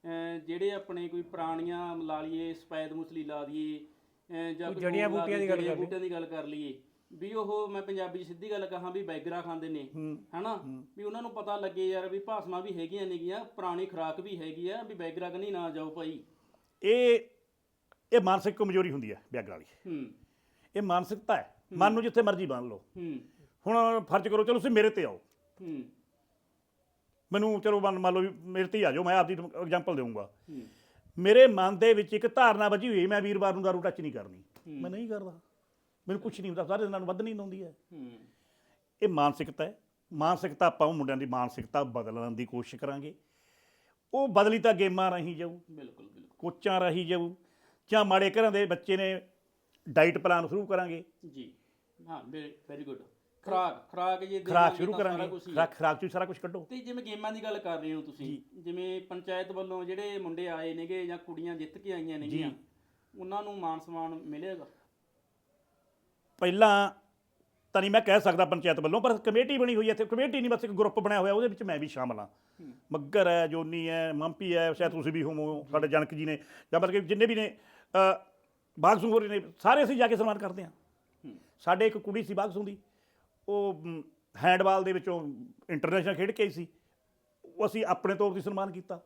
ਅਹ ਜਿਹੜੇ ਆਪਣੇ ਕੋਈ ਪੁਰਾਣੀਆਂ ਲਾ ਲਈਏ ਸਪੈਦ ਮੁਸਲੀ ਲਾ ਦਈਏ ਅਹ ਜਾਂ ਕੋਈ ਜੜੀਆਂ ਹੋਰ ਲਾ ਬੂਟੀਆਂ ਦੀ ਗੱਲ ਕਰ ਲਈਏ। ਬੂਟੀਆਂ ਦੀ ਗੱਲ ਕਰ ਲਈਏ ਵੀ ਉਹ ਮੈਂ ਪੰਜਾਬੀ 'ਚ ਸਿੱਧੀ ਗੱਲ ਕਹਾਂ ਵੀ ਬੈਗਰਾ ਖਾਂਦੇ ਨੇ ਹਨਾ? ਵੀ ਉਹਨਾਂ ਨੂੰ ਪਤਾ ਲੱਗੇ ਯਾਰ ਵੀ ਭਾਸ਼ਮਾ ਵੀ ਹੈਗੀਆਂ ਨੇਗੀਆਂ ਪੁਰਾਣੀ ਖੁਰਾਕ ਵੀ ਹੈਗੀ ਆ ਵੀ ਬੈਗਰਾ ਕਨੀ ਨਾ ਜਾਓ ਭਾਈ। ਇਹ ਇਹ ਮਾਨਸਿਕ ਕਮਜ਼ੋਰੀ ਹੁੰਦੀ ਹੈ ਵਿਆਗਰ ਵਾਲੀ। ਹੂੰ। ਇਹ ਮਾਨਸਿਕਤਾ ਹੈ। ਮਨ ਨੂੰ ਜਿੱਥੇ ਮਰਜ਼ੀ ਬੰਨ ਲਓ। ਹੂੰ। ਹੁਣ ਫਰਜ਼ ਕਰੋ ਚਲੋ ਤੁਸੀਂ ਮੇਰੇ ਤੇ ਆਓ। ਹੂੰ। ਮੈਨੂੰ ਚਲੋ ਮੰਨ ਮੰਨ ਲਓ ਵੀ ਮੇਰੇ ਤੇ ਹੀ ਆ ਜਾਓ ਮੈਂ ਆਪਦੀ ਐਗਜ਼ਾਮਪਲ ਦੇਵਾਂਗਾ ਮੇਰੇ ਮਨ ਦੇ ਵਿੱਚ ਇੱਕ ਧਾਰਨਾ ਵੱਜੀ ਹੋਈ ਮੈਂ ਵੀਰਵਾਰ ਨੂੰ ਦਾਰੂ ਟੱਚ ਨਹੀਂ ਕਰਨੀ। ਮੈਂ ਨਹੀਂ ਕਰਦਾ। ਮੈਨੂੰ ਕੁਝ ਨਹੀਂ ਹੁੰਦਾ ਸਾਰੇ ਦਿਨਾਂ ਨੂੰ ਵੱਧ ਨਹੀਂ ਆਉਂਦੀ ਹੈ। ਹੂੰ। ਇਹ ਮਾਨਸਿਕਤਾ ਹੈ। ਮਾਨਸਿਕਤਾ ਆਪਾਂ ਉਹ ਮੁੰਡਿਆਂ ਦੀ ਮਾਨਸਿਕਤਾ ਬਦਲਣ ਦੀ ਕੋਸ਼ਿਸ਼ ਕਰਾਂਗੇ। ਉਹ ਬਦਲੀ ਤਾਂ ਗੇਮਾਂ ਰਾਹੀਂ ਜਾਊ। ਬਿਲਕੁਲ ਬਿਲਕੁਲ। ਕੋਚਾਂ ਰਾਹੀਂ ਜਾਊ ਜਾਂ ਮਾੜੇ ਘਰਾਂ ਦੇ ਬੱਚੇ ਨੇ ਡਾਈਟ ਪਲਾਨ ਸ਼ੁਰੂ ਕਰਾਂਗੇ। ਜੀ। ਹਾਂ ਵੈਰੀ ਗੁੱਡ ਖਰਾਕ ਖਰਾਕ ਜੇ ਖਰਾਕ ਸ਼ੁਰੂ ਕਰਾਂਗੇ। ਕੁਛ। ਖਰਾਕ ਖਰਾਕ ਚੋਂ ਸਾਰਾ ਕੁਝ ਕੱਢੋ। ਤੇ ਜਿਵੇਂ ਗੇਮਾਂ ਦੀ ਗੱਲ ਕਰ ਰਹੇ ਹੋ ਤੁਸੀਂ ਜਿਵੇਂ ਪੰਚਾਇਤ ਵੱਲੋਂ ਜਿਹੜੇ ਮੁੰਡੇ ਆਏ ਨੇਗੇ ਜਾਂ ਕੁੜੀਆਂ ਜਿੱਤ ਕੇ ਆਈਆਂ ਨੇਗੀਆਂ ਉਹਨਾਂ ਨੂੰ ਮਾਨ ਸਨਮਾਨ ਮਿਲੇਗਾ ਪਹਿਲਾਂ ਤਾਂ ਨਹੀਂ ਮੈਂ ਕਹਿ ਸਕਦਾ ਪੰਚਾਇਤ ਵੱਲੋਂ ਪਰ ਕਮੇਟੀ ਬਣੀ ਹੋਈ ਹੈ ਇੱਥੇ। ਕਮੇਟੀ ਨਹੀਂ ਬਸ ਇੱਕ ਗਰੁੱਪ ਬਣਿਆ ਹੋਇਆ ਉਹਦੇ ਵਿੱਚ ਮੈਂ ਵੀ ਸ਼ਾਮਲ ਹਾਂ। ਮੱਗਰ ਹੈ ਜੋਨੀ ਹੈ ਮੰਪੀ ਹੈ ਸ਼ਾਇਦ ਤੁਸੀਂ ਵੀ ਹੋਵੋ ਸਾਡੇ ਜਨਕ ਜੀ ਨੇ ਜਾਂ ਬਲਕਿ ਜਿੰਨੇ ਵੀ ਨੇ ਅ, ਸਿੰਘ ਹੋਰੀ ਨੇ ਸਾਰੇ ਅਸੀਂ ਜਾ ਕੇ ਸਨਮਾਨ ਕਰਦੇ ਹਾਂ। ਸਾਡੇ ਇੱਕ ਕੁੜੀ ਸੀ ਬਾਗ ਸਿੰਘ ਦੀ ਉਹ ਮ, ਹੈਂਡਬਾਲ ਦੇ ਵਿੱਚੋਂ ਇੰਟਰਨੈਸ਼ਨਲ ਖੇਡ ਕੇ ਆਈ ਸੀ। ਉਹ ਅਸੀਂ ਆਪਣੇ ਤੌਰ ਤੇ ਸਨਮਾਨ ਕੀਤਾ।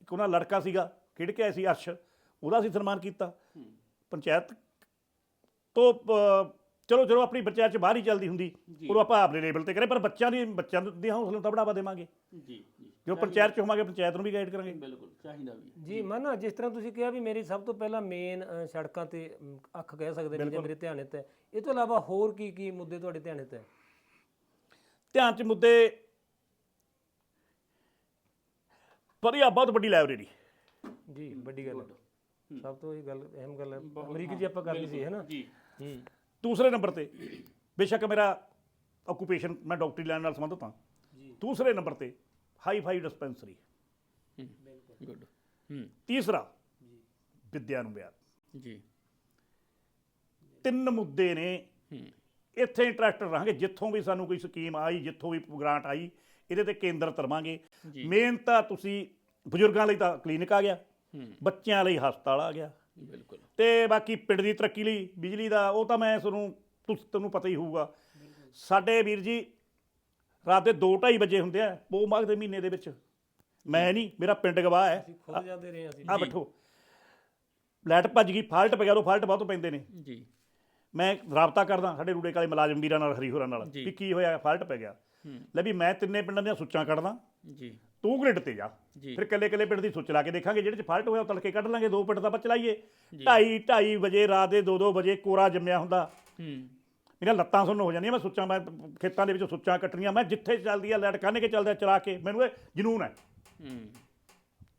ਇੱਕ ਉਹਨਾਂ ਲੜਕਾ ਸੀਗਾ ਖੇਡ ਕੇ ਆਇਆ ਸੀ ਅਰਸ਼ ਉਹਦਾ ਅਸੀਂ ਸਨਮਾਨ ਕੀਤਾ। ਪੰਚਾਇਤ ਤੋਂ ਅ, ਚਲੋ ਚਲੋ ਆਪਣੀ ਪੰਚਾਇਤ ਚ ਬਾਹਰ ਹੀ ਚੱਲਦੀ ਹੁੰਦੀ ਜੀ। ਉਹ ਆਪਾਂ ਆਪਣੇ ਲੈਵਲ ਤੇ ਕਰੇ ਪਰ ਬੱਚਿਆਂ ਦੀ ਬੱਚਿਆਂ ਦੇ ਹੌਸਲੇ ਨੂੰ ਤਾਂ ਬੜਾਵਾ ਦੇਵਾਂਗੇ। ਜੀ ਜੀ। ਜੋ ਪੰਚਾਇਤ ਚ ਹੋਵਾਂਗੇ ਪੰਚਾਇਤ ਨੂੰ ਵੀ ਗਾਈਡ ਕਰਾਂਗੇ। ਬਿਲਕੁਲ ਚਾਹੀਦਾ ਵੀ। ਹੈ। ਜੀ ਮੈਂ ਨਾ ਜਿਸ ਤਰ੍ਹਾਂ ਤੁਸੀਂ ਕਿਹਾ ਵੀ ਮੇਰੀ ਸਭ ਤੋਂ ਪਹਿਲਾਂ ਮੇਨ ਸੜਕਾਂ ਤੇ ਅਮ, ਅੱਖ ਕਹਿ ਸਕਦੇ ਨੇ ਜੇ ਮੇਰੇ ਧਿਆਨਿਤ ਹੈ। ਇਹ ਤੋਂ ਇਲਾਵਾ ਹੋਰ ਕੀ ਕੀ ਮੁੱਦੇ ਤੁਹਾਡੇ ਧਿਆਨਿਤ ਹੈ? ਧਿਆਨ ਚ ਮੁੱਦੇ ਵਧੀਆ ਬਹੁਤ ਵੱਡੀ ਲਾਇਬ੍ਰੇਰੀ ਜੀ ਵੱਡੀ ਗੱਲ ਹੈ। ਸਭ ਤੋਂ ਇਹ ਗੱਲ ਅਹਿਮ ਗੱਲ ਹੈ। ਅਮਰੀਕ ਜੀ ਆਪਾਂ ਕਰਨੀ ਸੀ ਹੈ ਨਾ? ਜੀ। ਹੂੰ। ਦੂਸਰੇ ਨੰਬਰ ਤੇ ਬੇਸ਼ੱਕ ਮੇਰਾ ਆਕੂਪੇਸ਼ਨ ਮੈਂ ਡਾਕਟਰੀ ਲਾਈਨ ਨਾਲ ਸੰਬੰਧਿਤ ਹਾਂ। ਦੂਸਰੇ ਨੰਬਰ ਤੇ ਹਾਈ ਫਾਈ ਡਿਸਪੈਂਸਰੀ ਗੁੱਡ ਹੂੰ। ਤੀਸਰਾ ਵਿਦਿਆ ਨੂੰ ਜੀ। ਤਿੰਨ ਮੁੱਦੇ ਨੇ। ਹੂੰ। ਇੱਥੇ ਇੰਟਰਸਟਡ ਰਹਾਂਗੇ ਜਿੱਥੋਂ ਵੀ ਸਾਨੂੰ ਕੋਈ ਸਕੀਮ ਆਈ ਜਿੱਥੋਂ ਵੀ ਗ੍ਰਾਂਟ ਆਈ ਇਹਦੇ ਤੇ ਕੇਂਦਰਿਤ ਰਵਾਂਗੇ ਜੀ। ਮੇਨ ਤਾਂ ਤੁਸੀਂ ਬਜ਼ੁਰਗਾਂ ਲਈ ਤਾਂ ਕਲੀਨਿਕ ਆ ਗਿਆ। ਹੂੰ। ਬੱਚਿਆਂ ਲਈ ਹਸਪਤਾਲ ਆ ਗਿਆ। ਬਿਲਕੁਲ। ਤੇ ਬਾਕੀ ਪਿੰਡ ਦੀ ਤਰੱਕੀ ਲਈ ਬਿਜਲੀ ਦਾ ਉਹ ਤਾਂ ਮੈਂ ਤੁਹਾਨੂੰ ਤੁਸ ਤੁਹਾਨੂੰ ਪਤਾ ਹੀ ਹੋਊਗਾ। ਸਾਡੇ ਵੀਰ ਜੀ ਰਾਤ ਦੇ 2:30 ਵਜੇ ਹੁੰਦੇ ਆ ਪੋ ਮਾਘ ਦੇ ਮਹੀਨੇ ਦੇ ਵਿੱਚ। ਮੈਂ ਨਹੀਂ ਮੇਰਾ ਪਿੰਡ ਗਵਾਹ ਹੈ। ਅਸੀਂ ਖੁਦ ਜਾਂਦੇ ਰਹੇ ਹਾਂ ਅਸੀਂ। ਆ ਬੈਠੋ। ਲਾਈਟ ਭੱਜ ਗਈ ਫਾਲਟ ਪੈ ਗਿਆ ਉਹ ਫਾਲਟ ਬਹੁਤ ਪੈਂਦੇ ਨੇ। ਜੀ। ਮੈਂ ਰਾਬਤਾ ਕਰਦਾ ਸਾਡੇ ਰੂੜੇ ਕਾਲੇ ਮੁਲਾਜ਼ਮ ਵੀਰਾਂ ਨਾਲ ਹਰੀ ਹੋਰਾਂ ਨਾਲ। ਵੀ ਕੀ ਹੋਇਆ ਫਾਲਟ ਪੈ ਗਿਆ। ਲੈ ਵੀ ਮੈਂ ਤਿੰਨੇ ਪਿੰਡਾਂ ਦੀਆਂ ਸੁੱਚਾਂ ਕੱਢਦਾ। ਜੀ। ਤੂੰ ਗ੍ਰਿਡ ਤੇ ਜਾ। ਜੀ। ਫਿਰ ਕੱਲੇ ਕੱਲੇ ਪਿੰਡ ਦੀ ਸੁੱਚ ਲਾ ਕੇ ਦੇਖਾਂਗੇ ਜਿਹੜੇ ਚ ਫਾਲਟ ਹੋਇਆ ਉਹ ਤਲਕੇ ਕੱਢ ਲਾਂਗੇ ਦੋ ਪਿੰਡ ਦਾ ਆਪਾਂ ਚਲਾਈਏ। ਜੀ। 2:30 2:30 ਵਜੇ ਰਾਤ ਦੇ 2-2 ਵਜੇ ਕੋਰਾ ਜੰਮਿਆ ਹੁੰਦਾ। ਹੂੰ। ਮੇਰੀਆਂ ਲੱਤਾਂ ਸੁੰਨ ਹੋ ਜਾਂਦੀਆਂ ਮੈਂ ਸੁੱਚਾਂ ਮੈਂ ਖੇਤਾਂ ਦੇ ਵਿੱਚ ਸੁੱਚਾਂ ਕੱਟਣੀਆਂ ਮੈਂ ਜਿੱਥੇ ਚੱਲਦੀ ਆ ਲਾਈਟ ਕੰਨ ਕੇ ਚੱਲਦਾ ਚਲਾ ਕੇ। ਮੈਨੂੰ ਇਹ ਜਨੂਨ ਹੈ। ਹੂੰ।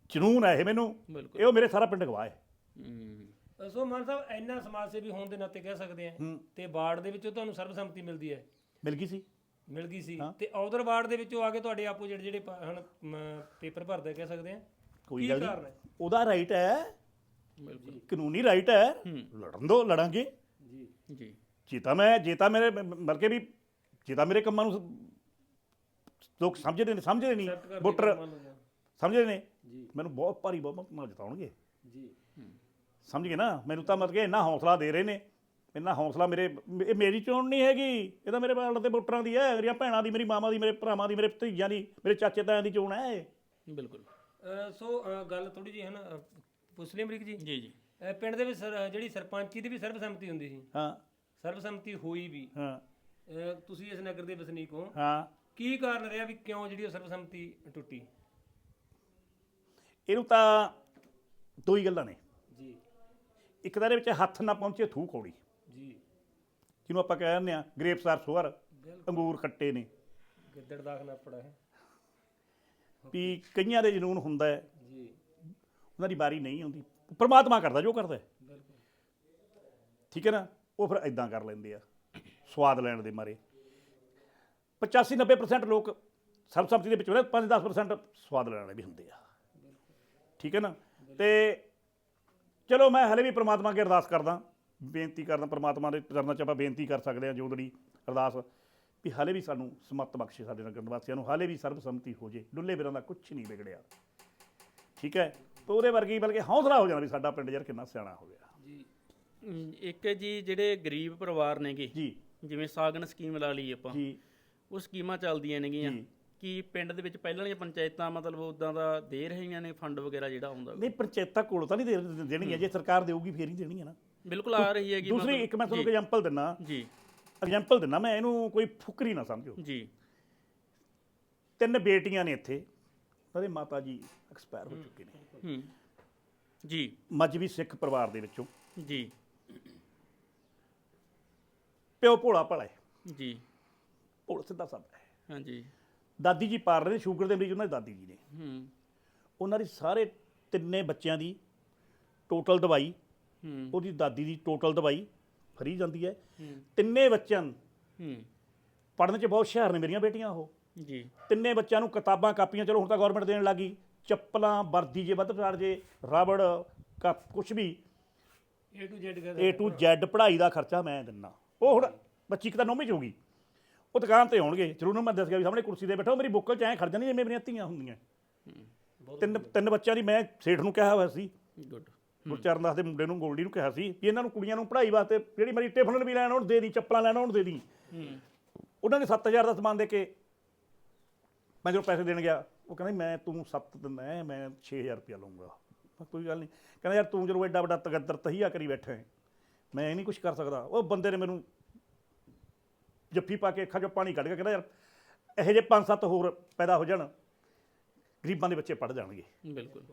ਜਨੂਨ ਹੈ ਇਹ ਮੈਨੂੰ। ਬਿਲਕੁਲ। ਇਹ ਉਹ ਮੇਰੇ ਸਾਰਾ ਪਿੰਡ ਗਵਾਹ ਹੈ। ਹੂੰ। ਸੋ ਮਾਨ ਸਾਹਿਬ ਇੰਨਾ ਸਮਾਜ ਸੇਵੀ ਹੋਣ ਦੇ ਨਾਤੇ ਕਹਿ ਸਕਦੇ ਆ ਹੂੰ। ਤੇ ਵਾਰਡ ਦੇ ਵਿੱਚੋਂ ਤੁਹਾਨੂੰ ਸਰਬਸੰਮਤੀ ਮਿਲਦੀ ਹੈ। ਮਿਲ ਗਈ ਸੀ। ਮਿਲ ਗਈ ਸੀ। ਤੇ ਆਉਦਰ ਵਾਰਡ ਦੇ ਵਿੱਚੋਂ ਆ ਕੇ ਤੁਹਾਡੇ ਆਪੋਜੀਟ ਜਿਹੜੇ ਪ- ਹੁਣ ਮ, ਪੇਪਰ ਭਰਦੇ ਕਹਿ ਸਕਦੇ ਆ। ਕੋਈ ਗੱਲ ਨਹੀਂ। ਉਹਦਾ ਰਾਈਟ ਹੈ। ਬਿਲਕੁਲ। ਕਾਨੂੰਨੀ ਰਾਈਟ ਹੈ। ਲੜਨ ਦੋ ਲੜਾਂਗੇ। ਜੀ। ਜੀ। ਜੇ ਤਾਂ ਮੈਂ ਜੇ ਤਾਂ ਮੇਰੇ ਬਲਕਿ ਵੀ ਜੇ ਤਾਂ ਮੇਰੇ ਕੰਮਾਂ ਨੂੰ ਸ- ਲੋਕ ਸਮਝਦੇ ਨੇ ਸਮਝਦੇ ਨਹੀਂ। ਵੋਟਰ। ਸਮਝਦੇ ਨੇ। ਜੀ। ਮੈਨੂੰ ਬਹੁਤ ਭਾਰੀ ਬਹੁਤ ਮਾਰ ਜਿਤਾਉਣਗੇ। ਜੀ। ਸਮਝ ਗਏ ਨਾ? ਮੈਨੂੰ ਤਾਂ ਮਤਲਬ ਕਿ ਇੰਨਾ ਹੌਸਲਾ ਦੇ ਰਹੇ ਨੇ। ਇੰਨਾ ਹੌਸਲਾ ਮੇਰੇ ਇਹ ਮੇਰੀ ਚੋਣ ਨਹੀਂ ਹੈਗੀ। ਇਹ ਤਾਂ ਮੇਰੇ ਪਿੰਡ ਦੇ ਵੋਟਰਾਂ ਦੀ ਹੈ ਮੇਰੀਆਂ ਭੈਣਾਂ ਦੀ ਮੇਰੀ ਮਾਵਾਂ ਦੀ ਮੇਰੇ ਭਰਾਵਾਂ ਦੀ ਮੇਰੇ ਭਤੀਜਿਆਂ ਦੀ ਮੇਰੇ ਚਾਚੇ ਤਾਇਆਂ ਦੀ ਚੋਣ ਹੈ। ਇਹ। ਬਿਲਕੁਲ। ਅ, ਸੋ ਅ, ਗੱਲ ਥੋੜੀ ਜਿਹੀ ਹੈ ਨਾ ਅ, ਪੁੱਛ ਲਈ ਅਮਰੀਕ ਜੀ? ਜੀ ਜੀ। ਅ, ਪਿੰਡ ਦੇ ਵਿੱਚ ਸਰ- ਜਿਹੜੀ ਸਰਪੰਚੀ ਦੀ ਵੀ ਸਰਬਸੰਮਤੀ ਹੁੰਦੀ ਸੀ। ਹਾਂ। ਸਰਬਸੰਮਤੀ ਹੋਈ ਵੀ। ਹਾਂ। ਅ, ਤੁਸੀਂ ਇਸ ਨਗਰ ਦੇ ਵਸਨੀਕ ਹੋ। ਹਾਂ। ਕੀ ਕਾਰਨ ਰਿਹਾ ਵੀ ਕਿਉਂ ਜਿਹੜੀ ਉਹ ਸਰਬਸੰਮਤੀ ਟੁੱਟੀ? ਇਹਨੂੰ ਤਾਂ ਦੋ ਹੀ ਗੱਲਾਂ ਨੇ। ਜੀ। ਇੱਕ ਤਾਂ ਇਹਦੇ ਵਿੱਚ ਹੱਥ ਨਾ ਪਹੁੰਚੇ ਥੂ ਕੌੜੀ ਜੀ ਜਿਹਨੂੰ ਆਪਾਂ ਕਹਿ ਦਿੰਦੇ ਆ ਗ੍ਰੇਪਸ ਆਰ ਸੁਅਰ ਬਿਲਕੁਲ। ਅੰਗੂਰ ਖੱਟੇ ਨੇ। ਗਿੱਦੜ ਦਾਖ ਨਾ ਪੜਾ ਹੈ। ਵੀ ਕਈਆਂ ਦੇ ਜਨੂਨ ਹੁੰਦਾ ਹੈ। ਜੀ। ਉਹਨਾਂ ਦੀ ਬਾਰੀ ਨਹੀਂ ਆਉਂਦੀ। ਪ੍ਰਮਾਤਮਾ ਕਰਦਾ ਜੋ ਕਰਦਾ ਹੈ। ਬਿਲਕੁਲ। ਠੀਕ ਹੈ ਨਾ? ਉਹ ਫਿਰ ਇਦਾਂ ਕਰ ਲੈਂਦੇ ਆ। ਸਵਾਦ ਲੈਣ ਦੇ ਮਾਰੇ। 85 90% ਲੋਕ ਸਰਬਸੰਮਤੀ ਦੇ ਵਿੱਚ ਹੁੰਦੇ 5-10% ਸਵਾਦ ਲੈਣ ਵਾਲੇ ਵੀ ਹੁੰਦੇ ਆ। ਠੀਕ ਹੈ ਨਾ? ਤੇ ਚਲੋ ਮੈਂ ਹਲੇ ਵੀ ਪ੍ਰਮਾਤਮਾ ਅੱਗੇ ਅਰਦਾਸ ਕਰਦਾ। ਬੇਨਤੀ ਕਰਦਾ ਪ੍ਰਮਾਤਮਾ ਦੇ ਚਰਨਾਂ 'ਚ ਆਪਾਂ ਬੇਨਤੀ ਕਰ ਸਕਦੇ ਹਾਂ ਜੋਦੜੀ ਅਰਦਾਸ ਵੀ ਹਲੇ ਵੀ ਸਾਨੂੰ ਸਮੱਤ ਬਖਸ਼ੇ ਸਾਡੇ ਨਗਰ ਨਿਵਾਸੀਆਂ ਨੂੰ ਹਲੇ ਵੀ ਸਰਬਸੰਮਤੀ ਹੋ ਜੇ ਡੁੱਲੇ ਵੀਰਾਂ ਦਾ ਕੁਝ ਨਹੀਂ ਵਿਗੜਿਆ। ਠੀਕ ਹੈ? ਤੇ ਉਹਦੇ ਵਰਗੀ ਬਲਕਿ ਹੌਸਲਾ ਹੋ ਜਾਣਾ ਵੀ ਸਾਡਾ ਪਿੰਡ ਯਾਰ ਕਿੰਨਾ ਸਿਆਣਾ ਹੋ ਗਿਆ। ਜੀ। ਇੱਕ ਜੀ ਜਿਹੜੇ ਗਰੀਬ ਪਰਿਵਾਰ ਨੇਗੇ ਜੀ। ਜਿਵੇਂ ਸਾਗਨ ਸਕੀਮ ਲਾ ਲਈ ਆਪਾਂ ਜੀ। ਉਹ ਸਕੀਮਾਂ ਚੱਲਦੀਆਂ ਨੇਗੀਆਂ। ਕੀ ਪਿੰਡ ਦੇ ਵਿੱਚ ਪਹਿਲਾਂ ਵਾਲੀਆਂ ਪੰਚਾਇਤਾਂ ਮਤਲਬ ਉਦਾਂ ਦਾ ਦੇ ਰਹੀਆਂ ਨੇ ਫੰਡ ਵਗੈਰਾ ਜਿਹੜਾ ਆਉਂਦਾ? ਨਹੀਂ ਪੰਚਾਇਤਾਂ ਕੋਲ ਤਾਂ ਨਹੀਂ ਦੇ ਦੇਣਗੀਆਂ ਜੇ ਸਰਕਾਰ ਦੇਊਗੀ ਫੇਰ ਹੀ ਦੇਣੀ ਹੈ ਨਾ। ਬਿਲਕੁਲ ਆ ਰਹੀ ਹੈਗੀ ਦੂਸਰੀ ਇੱਕ ਮੈਂ ਤੁਹਾਨੂੰ ਐਗਜ਼ਾਮਪਲ ਦਿੰਨਾ ਜੀ। ਐਗਜ਼ਾਮਪਲ ਦਿੰਨਾ ਮੈਂ ਇਹਨੂੰ ਕੋਈ ਫੁਕਰੀ ਨਾ ਸਮਝੋ। ਜੀ। ਤਿੰਨ ਬੇਟੀਆਂ ਨੇ ਇੱਥੇ ਉਹਦੇ ਮਾਤਾ ਜੀ ਐਕਸਪਾਇਰ ਹੋ ਚੁੱਕੇ ਨੇ। ਹੂੰ। ਜੀ। ਮਜਬੀ ਸਿੱਖ ਪਰਿਵਾਰ ਦੇ ਵਿੱਚੋਂ। ਜੀ। ਪਿਓ ਭੋਲਾ ਭਲਾ ਹੈ। ਜੀ। ਭੋਲਾ ਸਿੱਧਾ ਸਾਦਾ ਹੈ। ਹਾਂਜੀ। ਦਾਦੀ ਜੀ ਪਾਰ ਰਹੇ ਨੇ ਸ਼ੂਗਰ ਦੇ ਮਰੀਜ਼ ਉਹਨਾਂ ਦੀ ਦਾਦੀ ਜੀ ਨੇ। ਹੂੰ। ਉਹਨਾਂ ਦੀ ਸਾਰੇ ਤਿੰਨੇ ਬੱਚਿਆਂ ਦੀ ਟੋਟਲ ਦਵਾਈ ਉਹਦੀ ਦਾਦੀ ਦੀ ਟੋਟਲ ਦਵਾਈ ਫਰੀ ਜਾਂਦੀ ਹੈ। ਤਿੰਨੇ ਬੱਚਿਆਂ ਹੂੰ। ਪੜ੍ਹਨ 'ਚ ਬਹੁਤ ਹੁਸ਼ਿਆਰ ਨੇ ਮੇਰੀਆਂ ਬੇਟੀਆਂ ਉਹ। ਜੀ। ਤਿੰਨੇ ਬੱਚਿਆਂ ਨੂੰ ਕਿਤਾਬਾਂ ਕਾਪੀਆਂ ਚਲੋ ਹੁਣ ਤਾਂ ਗਵਰਨਮੈਂਟ ਦੇਣ ਲੱਗੀ ਚੱਪਲਾਂ ਵਰਦੀ ਜੇ ਵੱਧ ਚੜ ਜੇ ਰਬੜ ਕੱਪ ਕੁਝ ਵੀ। A to Z A to Z ਪੜ੍ਹਾਈ ਦਾ ਖਰਚਾ ਮੈਂ ਦਿੰਨਾ ਉਹ ਹੁਣ ਬੱਚੀ ਇੱਕ ਤਾਂ ਨੌਵੀਂ ਚ ਹੋਗੀ ਉਹ ਦੁਕਾਨ ਤੇ ਆਉਣਗੇ। ਚਲੋ ਉਹਨੂੰ ਮੈਂ ਦੱਸ ਗਿਆ ਵੀ ਸਾਹਮਣੇ ਕੁਰਸੀ ਤੇ ਬੈਠਾ ਉਹ ਮੇਰੀ ਬੁੱਕਲ ਚ ਐ ਖੜ ਜਾਂਦੀ ਜਿਵੇਂ ਮੇਰੀਆਂ ਧੀਆਂ ਹੁੰਦੀਆਂ। ਤਿੰਨ ਤਿੰਨ ਬੱਚਿਆਂ ਦੀ ਮੈਂ ਸੇਠ ਨੂੰ ਕਿਹਾ ਹੋਇਆ ਸੀ। ਗੁੱਡ ਗੁਰਚਰਨ ਦਾਸ ਦੇ ਮੁੰਡੇ ਨੂੰ ਗੋਲਡੀ ਨੂੰ ਕਿਹਾ ਸੀ ਵੀ ਇਹਨਾਂ ਨੂੰ ਕੁੜੀਆਂ ਨੂੰ ਪੜ੍ਹਾਈ ਵਾਸਤੇ ਜਿਹੜੀ ਮੇਰੀ ਟਿਫਨ ਵੀ ਲੈਣ ਉਹਨੂੰ ਦੇ ਦੀ ਚੱਪਲਾਂ ਲੈਣ ਉਹਨੂੰ ਦੇ ਦੀ ਉਹਨਾਂ ਨੇ 7000 ਦਾ ਸਮਾਨ ਦੇ ਕੇ ਮੈਂ ਜਦੋਂ ਪੈਸੇ ਦੇਣ ਗਿਆ ਉਹ ਕਹਿੰਦਾ ਮੈਂ ਤੂੰ 7 ਦਿੰਦਾ ਮੈਂ 6000 ਰੁਪਇਆ ਲਊਂਗਾ। ਕੋਈ ਗੱਲ ਨਹੀਂ। ਕਹਿੰਦਾ ਯਾਰ ਤੂੰ ਜਦੋਂ ਐਡਾ ਵੱਡਾ ਤਗੱਦਰ ਤਹੀਆ ਕਰੀ ਬੈਠਾ ਹੈ ਮੈਂ ਇਹ ਨਹੀਂ ਕੁਝ ਕਰ ਸਕਦਾ। ਉਹ ਬੰਦੇ ਨੇ ਮੈਨੂੰ ਜੱਫੀ ਪਾ ਕੇ ਅੱਖਾਂ 'ਚੋਂ ਪਾਣੀ ਕੱਢ ਕੇ ਕਹਿੰਦਾ ਯਾਰ ਇਹੋ ਜਿਹੇ ਪੰਜ ਸੱਤ ਹੋਰ ਪੈਦਾ ਹੋ ਜਾਣ ਗਰੀਬਾਂ ਦੇ ਬੱਚੇ ਪੜ ਜਾਣਗੇ। ਬਿਲਕੁਲ।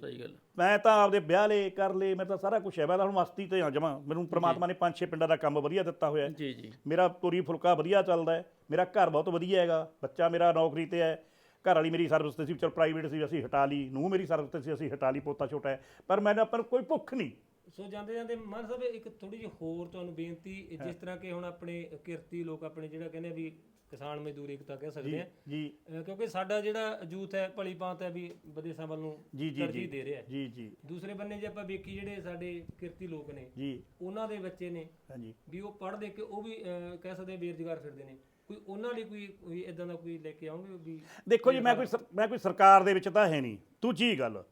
ਸਹੀ ਗੱਲ ਮੈਂ ਤਾਂ ਆਪਦੇ ਵਿਆਹ ਲਏ ਕਰ ਲਏ ਮੈਂ ਤਾਂ ਸਾਰਾ ਕੁਝ ਹੈ। ਮੈਂ ਤਾਂ ਹੁਣ ਮਸਤੀ ਤੇ ਆ ਜਾਵਾਂ ਮੈਨੂੰ ਪ੍ਰਮਾਤਮਾ ਨੇ ਪੰਜ ਛੇ ਪਿੰਡਾਂ ਦਾ ਕੰਮ ਵਧੀਆ ਦਿੱਤਾ ਹੋਇਆ ਹੈ। ਜੀ ਜੀ। ਮੇਰਾ ਤੋਰੀ ਫੁਲਕਾ ਵਧੀਆ ਚੱਲਦਾ ਹੈ। ਮੇਰਾ ਘਰ ਬਹੁਤ ਵਧੀਆ ਹੈਗਾ। ਬੱਚਾ ਮੇਰਾ ਨੌਕਰੀ ਤੇ ਹੈ। ਘਰ ਵਾਲੀ ਮੇਰੀ ਸਰਵਿਸ ਤੇ ਸੀ ਚਲ ਪ੍ਰਾਈਵੇਟ ਸੀ ਅਸੀਂ ਹਟਾ ਲਈ। ਨੂੰ ਮੇਰੀ ਸਰਵਿਸ ਤੇ ਸੀ ਅਸੀਂ ਹਟਾ ਲਈ ਪੋਤਾ ਛੋਟਾ ਹੈ। ਪਰ ਮੈਨੂੰ ਆਪਾਂ ਨੂੰ ਕੋਈ ਭੁੱਖ ਨਹੀਂ। ਸੋ ਜਾਂਦੇ ਜਾਂਦੇ ਮਾਨ ਸਾਹਿਬ ਇੱਕ ਥੋੜੀ ਜਿਹੀ ਹੋਰ ਤੁਹਾਨੂੰ ਬੇਨਤੀ ਜਿਸ ਤਰ੍ਹਾਂ ਕਿ ਹੁਣ ਆਪਣੇ ਕਿਰਤੀ ਲੋਕ ਆਪਣੇ ਜਿਹੜਾ ਕਹਿੰਦੇ ਆ ਵੀ ਕਿਸਾਨ ਮਜ਼ਦੂਰ ਇਕਤਾ ਕਹਿ ਸਕਦੇ ਆ ਜੀ। ਕਿਉਂਕਿ ਸਾਡਾ ਜਿਹੜਾ ਯੂਥ ਹੈ ਭਲੀ ਭਾਂਤ ਹੈ ਵੀ ਵਿਦੇਸ਼ਾਂ ਵੱਲ ਨੂੰ ਤਰਜੀਹ ਦੇ ਰਿਹਾ ਜੀ ਜੀ। ਦੂਸਰੇ ਬੰਨੇ ਜੇ ਆਪਾਂ ਵੇਖੀ ਜਿਹੜੇ ਸਾਡੇ ਕਿਰਤੀ ਲੋਕ ਨੇ ਜੀ। ਉਹਨਾਂ ਦੇ ਬੱਚੇ ਨੇ ਹਾਂਜੀ। ਵੀ ਉਹ ਪੜ੍ਹ ਦੇ ਕੇ ਉਹ ਵੀ ਕਹਿ ਸਕਦੇ ਬੇਰੁਜ਼ਗਾਰ ਫਿਰਦੇ ਨੇ। ਕੋਈ ਉਹਨਾਂ ਲਈ ਕੋਈ ਕੋਈ ਇਦਾਂ ਦਾ ਕੋਈ ਲੈ ਕੇ ਆਉਂਗੇ ਵੀ ਦੇਖੋ ਜੀ ਮੈਂ ਕੋਈ ਸਰ- ਮੈਂ ਕੋਈ ਸਰਕਾਰ ਦੇ ਵਿੱਚ ਤਾਂ ਹੈ ਨਹੀਂ। ਦੂਜੀ ਗੱਲ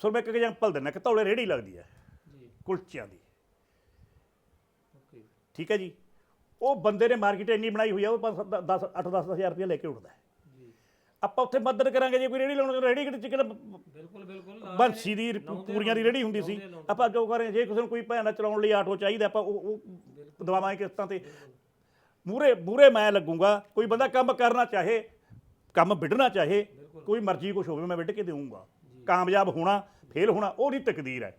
ਸੋ ਮੈਂ ਇੱਕ ਐਗਜ਼ਾਮਪਲ ਦਿੰਦਾ ਕਿ ਧੌਲੇ ਰੇੜੀ ਲੱਗਦੀ ਹੈ ਜੀ। ਕੁਲਚਿਆਂ ਦੀ। ਠੀਕ ਹੈ ਜੀ? ਉਹ ਬੰਦੇ ਨੇ ਮਾਰਕੀਟ ਇੰਨੀ ਬਣਾਈ ਹੋਈ ਆ ਉਹ 10 8 10 ਹਜ਼ਾਰ ਰੁਪਏ ਲੈ ਕੇ ਉੱਠਦਾ ਹੈ। ਆਪਾਂ ਉੱਥੇ ਮਦਦ ਕਰਾਂਗੇ ਜੇ ਕੋਈ ਰੇੜੀ ਲਾਉਣ ਰੇੜੀ ਕਿਤੇ ਚਿਕਨ ਬਿਲਕੁਲ ਬਿਲਕੁਲ ਬੰਸੀ ਦੀ ਪੂਰੀਆਂ ਦੀ ਰੇੜੀ ਹੁੰਦੀ ਸੀ। ਆਪਾਂ ਜੋ ਕਰੇ ਜੇ ਕਿਸੇ ਨੂੰ ਕੋਈ ਭੈਣ ਚਲਾਉਣ ਲਈ ਆਟੋ ਚਾਹੀਦਾ ਆਪਾਂ ਉਹ ਉਹ ਦਵਾਵਾਂਗੇ ਕਿਸ਼ਤਾਂ ਤੇ। ਮੂਰੇ ਮੂਰੇ ਮੈਂ ਲੱਗੂੰਗਾ ਕੋਈ ਬੰਦਾ ਕੰਮ ਕਰਨਾ ਚਾਹੇ ਕੰਮ ਵਿਢਣਾ ਚਾਹੇ ਕੋਈ ਮਰਜ਼ੀ ਕੁਝ ਹੋਵੇ ਮੈਂ ਵਿੱਢ ਕੇ ਦੇਵਾਂਗਾ ਕਾਮਯਾਬ ਹੋਣਾ ਫੇਲ ਹੋਣਾ ਉਹ ਨਹੀਂ ਤਕਦੀਰ ਹੈ।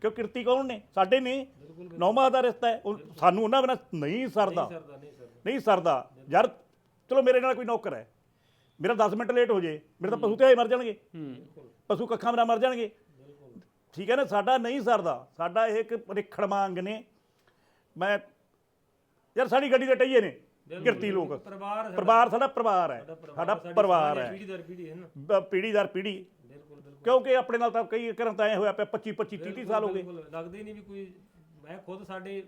ਕਿਉਂ ਕਿਰਤੀ ਕੌਣ ਨੇ? ਸਾਡੇ ਨੇ ਨੌਵਾਂ ਦਾ ਰਿਸ਼ਤਾ ਹੈ। ਉਹ ਸਾਨੂੰ ਉਹਨਾਂ ਬਿਨਾਂ ਨਹੀਂ ਸਰਦਾ। ਨਹੀਂ ਸਰਦਾ ਯਾਰ ਚਲੋ ਮੇਰੇ ਨਾਲ ਕੋਈ ਨੌਕਰ ਹੈ। ਮੇਰਾ 10 ਮਿੰਟ ਲੇਟ ਹੋ ਜੇ। ਮੇਰੇ ਤਾਂ ਪਸ਼ੂ ਤੇ ਮਰ ਜਾਣਗੇ। ਹੂੰ। ਪਸ਼ੂ ਕੱਖਾਂ ਬਿਨਾਂ ਮਰ ਜਾਣਗੇ। ਠੀਕ ਹੈ ਨਾ? ਸਾਡਾ ਨਹੀਂ ਸਰਦਾ। ਸਾਡਾ ਇਹ ਇੱਕ ਰਿਖੜ ਮੰਗ ਨੇ। ਮੈਂ ਯਾਰ ਸਾਡੀ ਗੱਡੀ ਦੇ ਟਈਏ ਨੇ। ਕਿਰਤੀ ਲੋਕ। ਪਰਿਵਾਰ ਸਾਡਾ- ਪਰਿਵਾਰ ਸਾਡਾ ਪਰਿਵਾਰ ਹੈ। ਸਾਡਾ ਪਰਿਵਾਰ ਹੈ। ਪੀੜ੍ਹੀ ਦਰ ਪੀੜ੍ਹੀ ਹੈ ਨਾ। ਬ- ਪੀੜ੍ਹੀ ਦਰ ਪੀੜ੍ਹੀ ਬਿਲਕੁਲ ਬਿਲਕੁਲ ਕਿਉਂਕਿ ਆਪਣੇ ਨਾਲ ਤਾਂ ਕਈ ਘਰਾਂ ਤਾਂ ਐ ਹੋਇਆ ਪਿਆ 25 25 30 ਸਾਲ ਹੋ ਗਏ। ਲੱਗਦਾ ਨਹੀਂ ਵੀ ਕੋਈ ਮੈਂ ਖੁਦ ਸਾਡੇ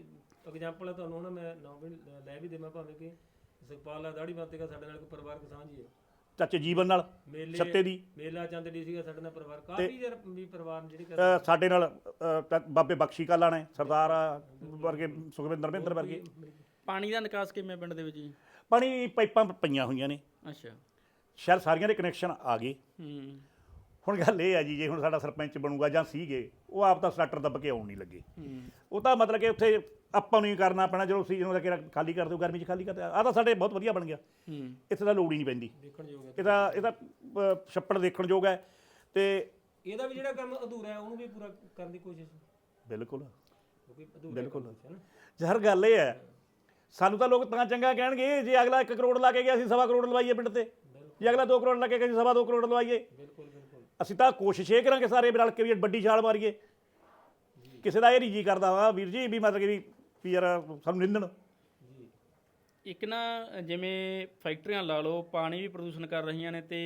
ਐਗਜ਼ਾਮਪਲ ਹੈ ਤੁਹਾਨੂੰ ਹੁਣ ਮੈਂ ਨਾਮ ਵੀ ਲੈ ਵੀ ਦੇਵਾਂ ਭਾਵੇਂ ਕਿ ਸੁਖਪਾਲ ਦਾ ਦਾੜੀ ਬੰਤੇਗਾ ਸਾਡੇ ਨਾਲ ਕੋਈ ਪਰਿਵਾਰਕ ਸਾਂਝ ਹੀ ਹੈ ਚਾਚੇ ਜੀਵਨ ਨਾਲ ਮੇਲੇ ਛੱਤੇ ਦੀ। ਮੇਲਾ ਚੰਦ ਡੀ ਸੀਗਾ ਸਾਡੇ ਨਾਲ ਪਰਿਵਾਰ ਕਾਫੀ ਜਰ ਵੀ ਪਰਿਵਾਰ ਨੇ ਜਿਹੜੇ ਕਰ ਅ, ਸਾਡੇ ਨਾਲ ਅ, ਤਾਂ ਬਾਬੇ ਬਖਸ਼ੀ ਕਾਲਾ ਨੇ ਸਰਦਾਰ ਆ, ਵਰਗੇ ਸੁਖਵਿੰਦਰ ਮਹਿੰਦਰ ਵਰਗੇ। ਪਾਣੀ ਦਾ ਨਿਕਾਸ ਕਿਵੇਂ ਪਿੰਡ ਦੇ ਵਿੱਚ ਜੀ? ਪਾਣੀ ਪਾਈਪਾਂ ਪਈਆਂ ਹੋਈਆਂ ਨੇ। ਅੱਛਾ। ਸ਼ਾਇਦ ਸਾਰੀਆਂ ਦੇ ਕਨੈਕਸ਼ਨ ਆ ਗਏ। ਹੂੰ। ਹੁਣ ਗੱਲ ਇਹ ਹੈ ਜੀ ਜੇ ਹੁਣ ਸਾਡਾ ਸਰਪੰਚ ਬਣੂਗਾ ਜਾਂ ਸੀਗੇ ਉਹ ਆਪ ਤਾਂ ਸਟਾਰਟਰ ਦੱਬ ਕੇ ਆਉਣ ਨਹੀਂ ਲੱਗੇ। ਉਹ ਤਾਂ ਮਤਲਬ ਕਿ ਉੱਥੇ ਆਪਾਂ ਨੂੰ ਹੀ ਕਰਨਾ ਪੈਣਾ ਜਦੋਂ ਸੀਜ਼ਨ ਉਹਦਾ ਕਿਹੜਾ ਖਾਲੀ ਕਰ ਦਿਓ ਗਰਮੀ 'ਚ ਖਾਲੀ ਕਰ ਦਿਓ। ਆ ਤਾਂ ਸਾਡੇ ਬਹੁਤ ਵਧੀਆ ਬਣ ਗਿਆ। ਹੂੰ। ਇੱਥੇ ਤਾਂ ਲੋੜ ਹੀ ਨਹੀਂ ਪੈਂਦੀ। ਦੇਖਣ ਯੋਗ ਹੈ। ਇਹਦਾ ਇਹਦਾ ਛੱਪੜ ਦੇਖਣ ਯੋਗ ਹੈ। ਤੇ ਇਹਦਾ ਵੀ ਜਿਹੜਾ ਕੰਮ ਅਧੂਰਾ ਹੈ ਉਹਨੂੰ ਵੀ ਪੂਰਾ ਕਰਨ ਦੀ ਕੋਸ਼ਿਸ਼ ਬਿਲਕੁਲ। ਬਿਲਕੁਲ। ਕੰਮ ਹੈ ਨਾ। ਜ਼ਹਰ ਗੱਲ ਇਹ ਹੈ ਸਾਨੂੰ ਤਾਂ ਲੋਕ ਤਾਂ ਚੰਗਾ ਕਹਿਣਗੇ ਜੇ ਅਗਲਾ 1 ਕਰੋੜ ਲਾ ਕੇ ਗਿਆ ਅਸੀਂ ਸਵਾ ਕਰੋੜ ਲਵਾਈਏ ਪਿੰਡ ਤੇ। ਜੇ ਅਗਲਾ 2 ਕਰੋੜ ਲਾ ਕੇ ਗਿਆ ਅਸੀਂ ਸਵਾ 2 ਕਰੋੜ ਲਵਾਈਏ। ਬਿਲਕੁਲ ਬਿਲਕੁਲ। ਅਸੀਂ ਤਾਂ ਕੋਸ਼ਿਸ਼ ਇਹ ਕਰਾਂਗੇ ਸਾਰੇ ਰਲ ਕੇ ਵੀ ਵੱਡੀ ਛਾਲ ਮਾਰੀਏ। ਕਿਸੇ ਦਾ ਇਹ ਨਹੀਂ ਜੀ ਕਰਦਾ ਵਾ ਵੀਰ ਜੀ ਵੀ ਮਤਲਬ ਕਿ ਵੀ ਵੀ ਯਾਰ ਸਾਨੂੰ ਨਿੰਦਣ। ਜੀ ਇੱਕ ਨਾ ਜਿਵੇਂ ਫੈਕਟਰੀਆਂ ਲਾ ਲਓ ਪਾਣੀ ਵੀ ਪ੍ਰਦੂਸ਼ਣ ਕਰ ਰਹੀਆਂ ਨੇ ਤੇ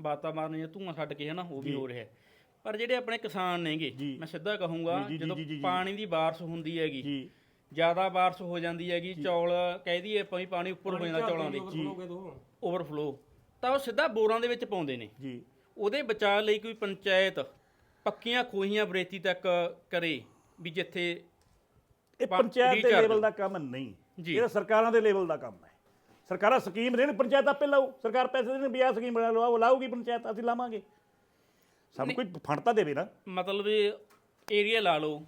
ਵਾਤਾਵਰਨ ਜਿਹੜਾ ਧੂਆਂ ਛੱਡ ਕੇ ਹਨਾ ਉਹ ਵੀ ਹੋ ਰਿਹਾ। ਪਰ ਜਿਹੜੇ ਆਪਣੇ ਕਿਸਾਨ ਨੇਗੇ ਜੀ। ਮੈਂ ਸਿੱਧਾ ਕਹੂੰਗਾ ਜੀ, ਜੀ, ਜਦੋਂ ਜੀ, ਜੀ, ਜੀ। ਪਾਣੀ ਦੀ ਬਾਰਿਸ਼ ਹੁੰਦੀ ਹੈਗੀ ਜੀ। ਜ਼ਿਆਦਾ ਬਾਰਿਸ਼ ਹੋ ਜਾਂਦੀ ਹੈਗੀ ਚੌਲ ਕਹਿ ਦਈਏ ਆਪਾਂ ਵੀ ਪਾਣੀ ਉੱਪਰ ਹੋ ਜਾਂਦਾ ਚੌਲਾਂ ਦੇ। ਓਵਰਫਲੋ ਦੋ ਓਵਰਫਲੋ ਤਾਂ ਉਹ ਸਿੱਧਾ ਬੋਰਾਂ ਦੇ ਵਿੱਚ ਪਾਉਂਦੇ ਨੇ। ਜੀ। ਉਹਦੇ ਬਚਾਅ ਲਈ ਕੋਈ ਪੰਚਾਇਤ ਪੱਕੀਆਂ ਖੂਹੀਆਂ ਬਰੇਤੀ ਤੱਕ ਕਰੇ ਵੀ ਜਿੱਥੇ ਇਹ ਪੰਚਾਇਤ ਦੇ ਲੈਵਲ ਦਾ ਕੰਮ ਨਹੀਂ। ਇਹ ਸਰਕਾਰਾਂ ਦੇ ਲੈਵਲ ਦਾ ਕੰਮ ਹੈ। ਸਰਕਾਰਾਂ ਸਕੀਮ ਦੇਣ ਪੰਚਾਇਤ ਆਪੇ ਲਾਓ ਸਰਕਾਰ ਪੈਸੇ ਦੇਣ ਵੀ ਆਹ ਸਕੀਮ ਬਣਾ ਲਓ ਆਹ ਲਾਊਗੀ ਪੰਚਾਇਤ ਅਸੀਂ ਲਾਵਾਂਗੇ। ਸਾਨੂੰ ਕੋਈ ਫੰਡ ਤਾਂ ਦੇਵੇ ਨਾ। ਮਤਲਬ ਏਰੀਆ ਲਾ ਲਓ।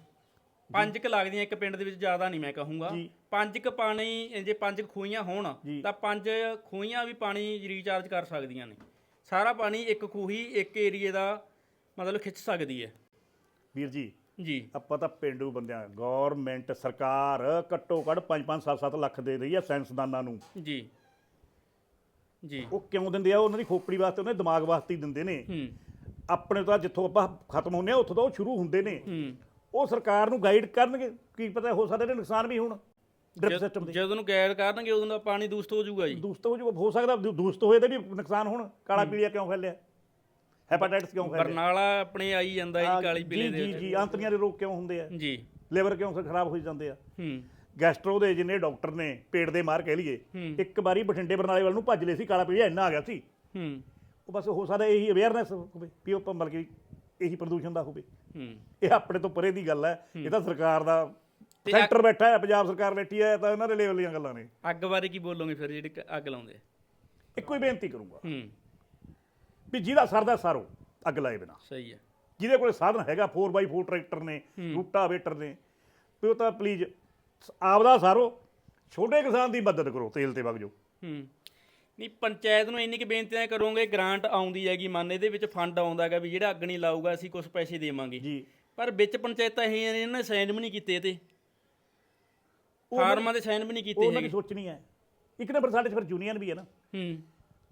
ਪੰਜ ਕ ਲੱਗਦੀਆਂ ਇੱਕ ਪਿੰਡ ਦੇ ਵਿੱਚ ਜ਼ਿਆਦਾ ਨਹੀਂ ਮੈਂ ਕਹੂੰਗਾ। ਪੰਜ ਕ ਪਾਣੀ ਜੇ ਪੰਜ ਖੂਹੀਆਂ ਹੋਣ। ਤਾਂ ਪੰਜ ਖੂਹੀਆਂ ਵੀ ਪਾਣੀ ਰੀਚਾਰਜ ਕਰ ਸਕਦੀਆਂ ਨੇ। ਸਾਰਾ ਪਾਣੀ ਇੱਕ ਖੂਹੀ ਇੱਕ ਏਰੀਏ ਦਾ ਮਤਲਬ ਖਿੱਚ ਸਕਦੀ ਹੈ। ਵੀਰ ਜੀ ਜੀ। ਆਪਾਂ ਤਾਂ ਪਿੰਡੂ ਬੰਦਿਆਂ ਗਵਰਨਮੈਂਟ ਸਰਕਾਰ ਘੱਟੋ ਘੱਟ 5-5 7-7 ਲੱਖ ਦੇ ਰਹੀ ਹੈ ਸਾਇੰਸਦਾਨਾਂ ਨੂੰ। ਜੀ। ਜੀ। ਉਹ ਕਿਉਂ ਦਿੰਦੇ ਆ? ਉਹਨਾਂ ਦੀ ਖੋਪੜੀ ਵਾਸਤੇ ਉਹਨਾਂ ਦੇ ਦਿਮਾਗ ਵਾਸਤੇ ਹੀ ਦਿੰਦੇ ਨੇ। ਹੂੰ। ਆਪਣੇ ਤਾਂ ਜਿੱਥੋਂ ਆਪਾਂ ਖਤਮ ਹੁੰਦੇ ਆ ਉੱਥੋਂ ਤਾਂ ਉਹ ਸ਼ੁਰੂ ਹੁੰਦੇ ਨੇ। ਹੂੰ। ਉਹ ਸਰਕਾਰ ਨੂੰ ਗਾਈਡ ਕਰਨਗੇ। ਕੀ ਪਤਾ ਹੋ ਸਕਦਾ ਇਹਦੇ ਨੁਕਸਾਨ ਵੀ ਹੋਣ। ਡ੍ਰਿਪ ਸਿਸਟਮ ਦੇ। ਜਦੋਂ ਨੂੰ ਗੈਰ ਕਰਨਗੇ ਉਦੋਂ ਦਾ ਪਾਣੀ ਦੂਸ਼ਿਤ ਹੋ ਜਾਊਗਾ ਜੀ। ਦੂਸਤ ਹੋ ਜੋ ਹੋ ਸਕਦਾ ਦੂ- ਦੂਸ਼ਤ ਹੋਏ ਤੇ ਵੀ ਨੁਕਸਾਨ ਹੋਣ। ਕਾਲਾ ਪੀਲੀਆ ਕਿਉਂ ਫੈਲਿਆ? ਹੈਪਾਟਾਈਟਸ ਕਿਉਂ ਫੈਲਿਆ? ਬਰਨਾਲਾ ਆਪਣੇ ਆਈ ਜਾਂਦਾ ਜੀ ਕਾਲੀ ਪੀਲੇ ਜੀ ਜੀ ਜੀ ਆਂਤੜੀਆਂ ਦੇ ਰੋਗ ਕਿਉਂ ਹੁੰਦੇ ਆ? ਜੀ। ਲਿਵਰ ਕਿਉਂ ਖਰਾਬ ਹੋ ਜਾਂਦੇ ਆ? ਹੂੰ। ਗੈਸਟਰੋ ਦੇ ਜਿੰਨੇ ਡਾਕਟਰ ਨੇ ਪੇਟ ਦੇ ਮਾਰ ਕਹਿ ਲਈਏ ਹੂੰ। ਇੱਕ ਵਾਰੀ ਬਠਿੰਡੇ ਬਰਨਾਲੇ ਵੱਲ ਨੂੰ ਭੱਜ ਲਏ ਸੀ ਕਾਲਾ ਪੀਲੀਆ ਇੰਨਾ ਆ ਗਿਆ ਸੀ। ਹੂੰ। ਉਹ ਬਸ ਹੋ ਸਕਦਾ ਇਹੀ ਅਵੇਅਰਨੈਸ ਹੋਵੇ ਵੀ ਉਹ ਪ- ਮਤਲਬ ਕਿ ਇਹੀ ਪ੍ਰਦੂਸ਼ਣ ਦਾ ਹੋਵੇ। ਹੂੰ। ਇਹ ਆਪਣੇ ਤੋਂ ਪਰੇ ਦੀ ਗੱਲ ਹੈ। ਇਹ ਤਾਂ ਸਰਕਾਰ ਦਾ ਸੈਂਟਰ ਬੈਠਾ ਹੈ ਪੰਜਾਬ ਸਰਕਾਰ ਬੈਠੀ ਹੈ ਤਾਂ ਇਹਨਾਂ ਦੇ ਲੈਵਲ ਦੀਆਂ ਗੱਲਾਂ ਨੇ। ਅੱਗ ਬਾਰੇ ਕੀ ਬੋਲੋਗੇ ਫਿਰ ਜਿਹੜੇ ਅੱਗ ਲਾਉਂਦੇ? ਇੱਕੋ ਹੀ ਬੇਨਤੀ ਕਰੂੰਗਾ ਹੂੰ। ਵੀ ਜਿਹਦਾ ਸਰਦਾ ਸਾਰੋ ਅੱਗ ਲਾਏ ਬਿਨਾ। ਸਹੀ ਹੈ। ਜਿਹਦੇ ਕੋਲ ਸਾਧਨ ਹੈਗਾ 4x4 ਟਰੈਕਟਰ ਨੇ ਰੂਟਾਵੇਟਰ ਨੇ ਵੀ ਉਹ ਤਾਂ ਪਲੀਜ਼ ਆਪਦਾ ਸਾਰੋ ਛੋਟੇ ਕਿਸਾਨ ਦੀ ਮਦਦ ਕਰੋ ਤੇਲ ਤੇ ਵਗ ਜਾਓ। ਹੂੰ। ਨਹੀਂ ਪੰਚਾਇਤ ਨੂੰ ਇੰਨੀ ਕਿ ਬੇਨਤੀਆਂ ਕਰੋਗੇ ਗ੍ਰਾਂਟ ਆਉਂਦੀ ਹੈਗੀ ਮਨ ਇਹਦੇ ਵਿੱਚ ਫੰਡ ਆਉਂਦਾ ਹੈਗਾ ਵੀ ਜਿਹੜਾ ਅੱਗ ਨਹੀਂ ਲਾਊਗਾ ਅਸੀਂ ਕੁਝ ਪੈਸੇ ਦੇਵਾਂਗੇ। ਜੀ। ਪਰ ਵਿੱਚ ਪੰਚਾਇਤਾਂ ਇਹ ਨੇ ਇਹਨਾਂ ਨੇ ਸਾਈਨ ਵੀ ਨਹੀਂ ਕੀਤੇ ਤੇ। ਫਾਰਮਾਂ ਦੇ ਸਾਈਨ ਵੀ ਨਹੀਂ ਉਹ ਕੀਤੇ ਉਹਨਾਂ ਦੀ ਹੈਗੇ। ਸੋਚਣੀ ਹੈ। ਇੱਕ ਨੰਬਰ ਸਾਡੇ 'ਚ ਫਿਰ ਯੂਨੀਅਨ ਵੀ ਹੈ ਨਾ। ਹੂੰ।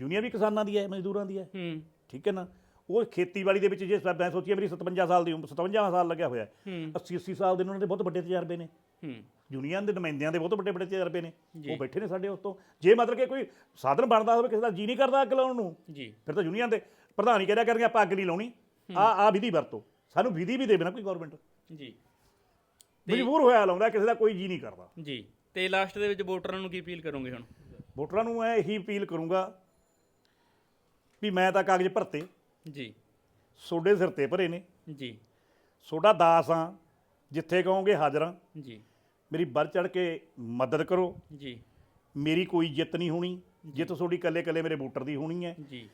ਯੂਨੀਅਨ ਵੀ ਕਿਸਾਨਾਂ ਦੀ ਹੈ ਮਜ਼ਦੂਰਾਂ ਦੀ ਹੈ। ਹੂੰ। ਠੀਕ ਹੈ ਨਾ? ਉਹ ਖੇਤੀਬਾੜੀ ਦੇ ਵਿੱਚ ਜੇ ਸ- ਮੈਂ ਸੋਚੀਏ ਮੇਰੀ 57 ਸਾਲ ਦੀ ਉਮਰ 57 ਸਾਲ ਲੱਗਿਆ ਹੋਇਆ ਹੈ। ਹੂੰ। 80 80 ਸਾਲ ਦੇ ਉਹਨਾਂ ਦੇ ਬਹੁਤ ਵੱਡੇ ਤਜਰਬੇ ਨੇ। ਹੂੰ। ਯੂਨੀਅਨ ਦੇ ਨੁਮਾਇੰਦਿਆਂ ਦੇ ਬਹੁਤ ਵੱਡੇ ਵੱਡੇ ਤਜਰਬੇ ਨੇ। ਉਹ ਬੈਠੇ ਨੇ ਸਾਡੇ ਉਸ ਤੋਂ ਜੇ ਮਤਲਬ ਕਿ ਕੋਈ ਸਾਧਨ ਬਣਦਾ ਹੋਵੇ ਕਿਸੇ ਦਾ ਜੀ ਨਹੀਂ ਕਰਦਾ ਅੱਗ ਲਾਉਣ ਨੂੰ ਜੀ। ਫਿਰ ਤਾਂ ਯੂਨੀਅਨ ਦੇ ਪ੍ਰਧਾਨ ਹੀ ਕਹਿਆ ਕਰਨਗੇ ਆਪਾਂ ਅੱਗ ਨਹੀਂ ਲਾਉਣੀ। ਆ ਆ ਵਿਧੀ ਵਰਤੋ। ਸਾਨੂੰ ਵਿਧੀ ਵੀ ਦੇਵੇ ਨਾ ਕੋਈ ਗਵਰਨਮੈਂਟ ਜੀ। ਮਜਬੂਰ ਹੋਇਆ ਲਾਉਂਦਾ ਕਿਸੇ ਦਾ ਕੋਈ ਜੀ ਨਹੀਂ ਕਰਦਾ। ਜੀ। ਤੇ ਲਾਸਟ ਦੇ ਵਿੱਚ ਵੋਟਰਾਂ ਨੂੰ ਕੀ ਅਪੀਲ ਕਰੋਗੇ ਹੁਣ? ਵੋਟਰਾਂ ਨੂੰ ਮੈਂ ਇਹੀ ਅਪੀਲ ਕਰੂੰਗਾ ਵੀ ਮੈਂ ਤਾਂ ਕਾਗਜ਼ ਭਰਤੇ। ਜੀ। ਸੋਡੇ ਸਿਰ ਤੇ ਭਰੇ ਨੇ। ਜੀ। ਸੋਡਾ ਦਾਸ ਆ ਜਿੱਥੇ ਕਹੋਗੇ ਹਾਜ਼ਰ ਹਾਂ। ਜੀ। ਮੇਰੀ ਵੱਧ ਚੜ ਕੇ ਮਦਦ ਕਰੋ। ਜੀ। ਮੇਰੀ ਕੋਈ ਜਿੱਤ ਨਹੀਂ ਹੋਣੀ। ਜਿੱਤ ਤੁਹਾਡੀ ਇਕੱਲੇ ਇਕੱਲੇ ਮੇਰੇ ਵੋਟਰ ਦੀ ਹੋਣੀ ਹੈ। ਜੀ।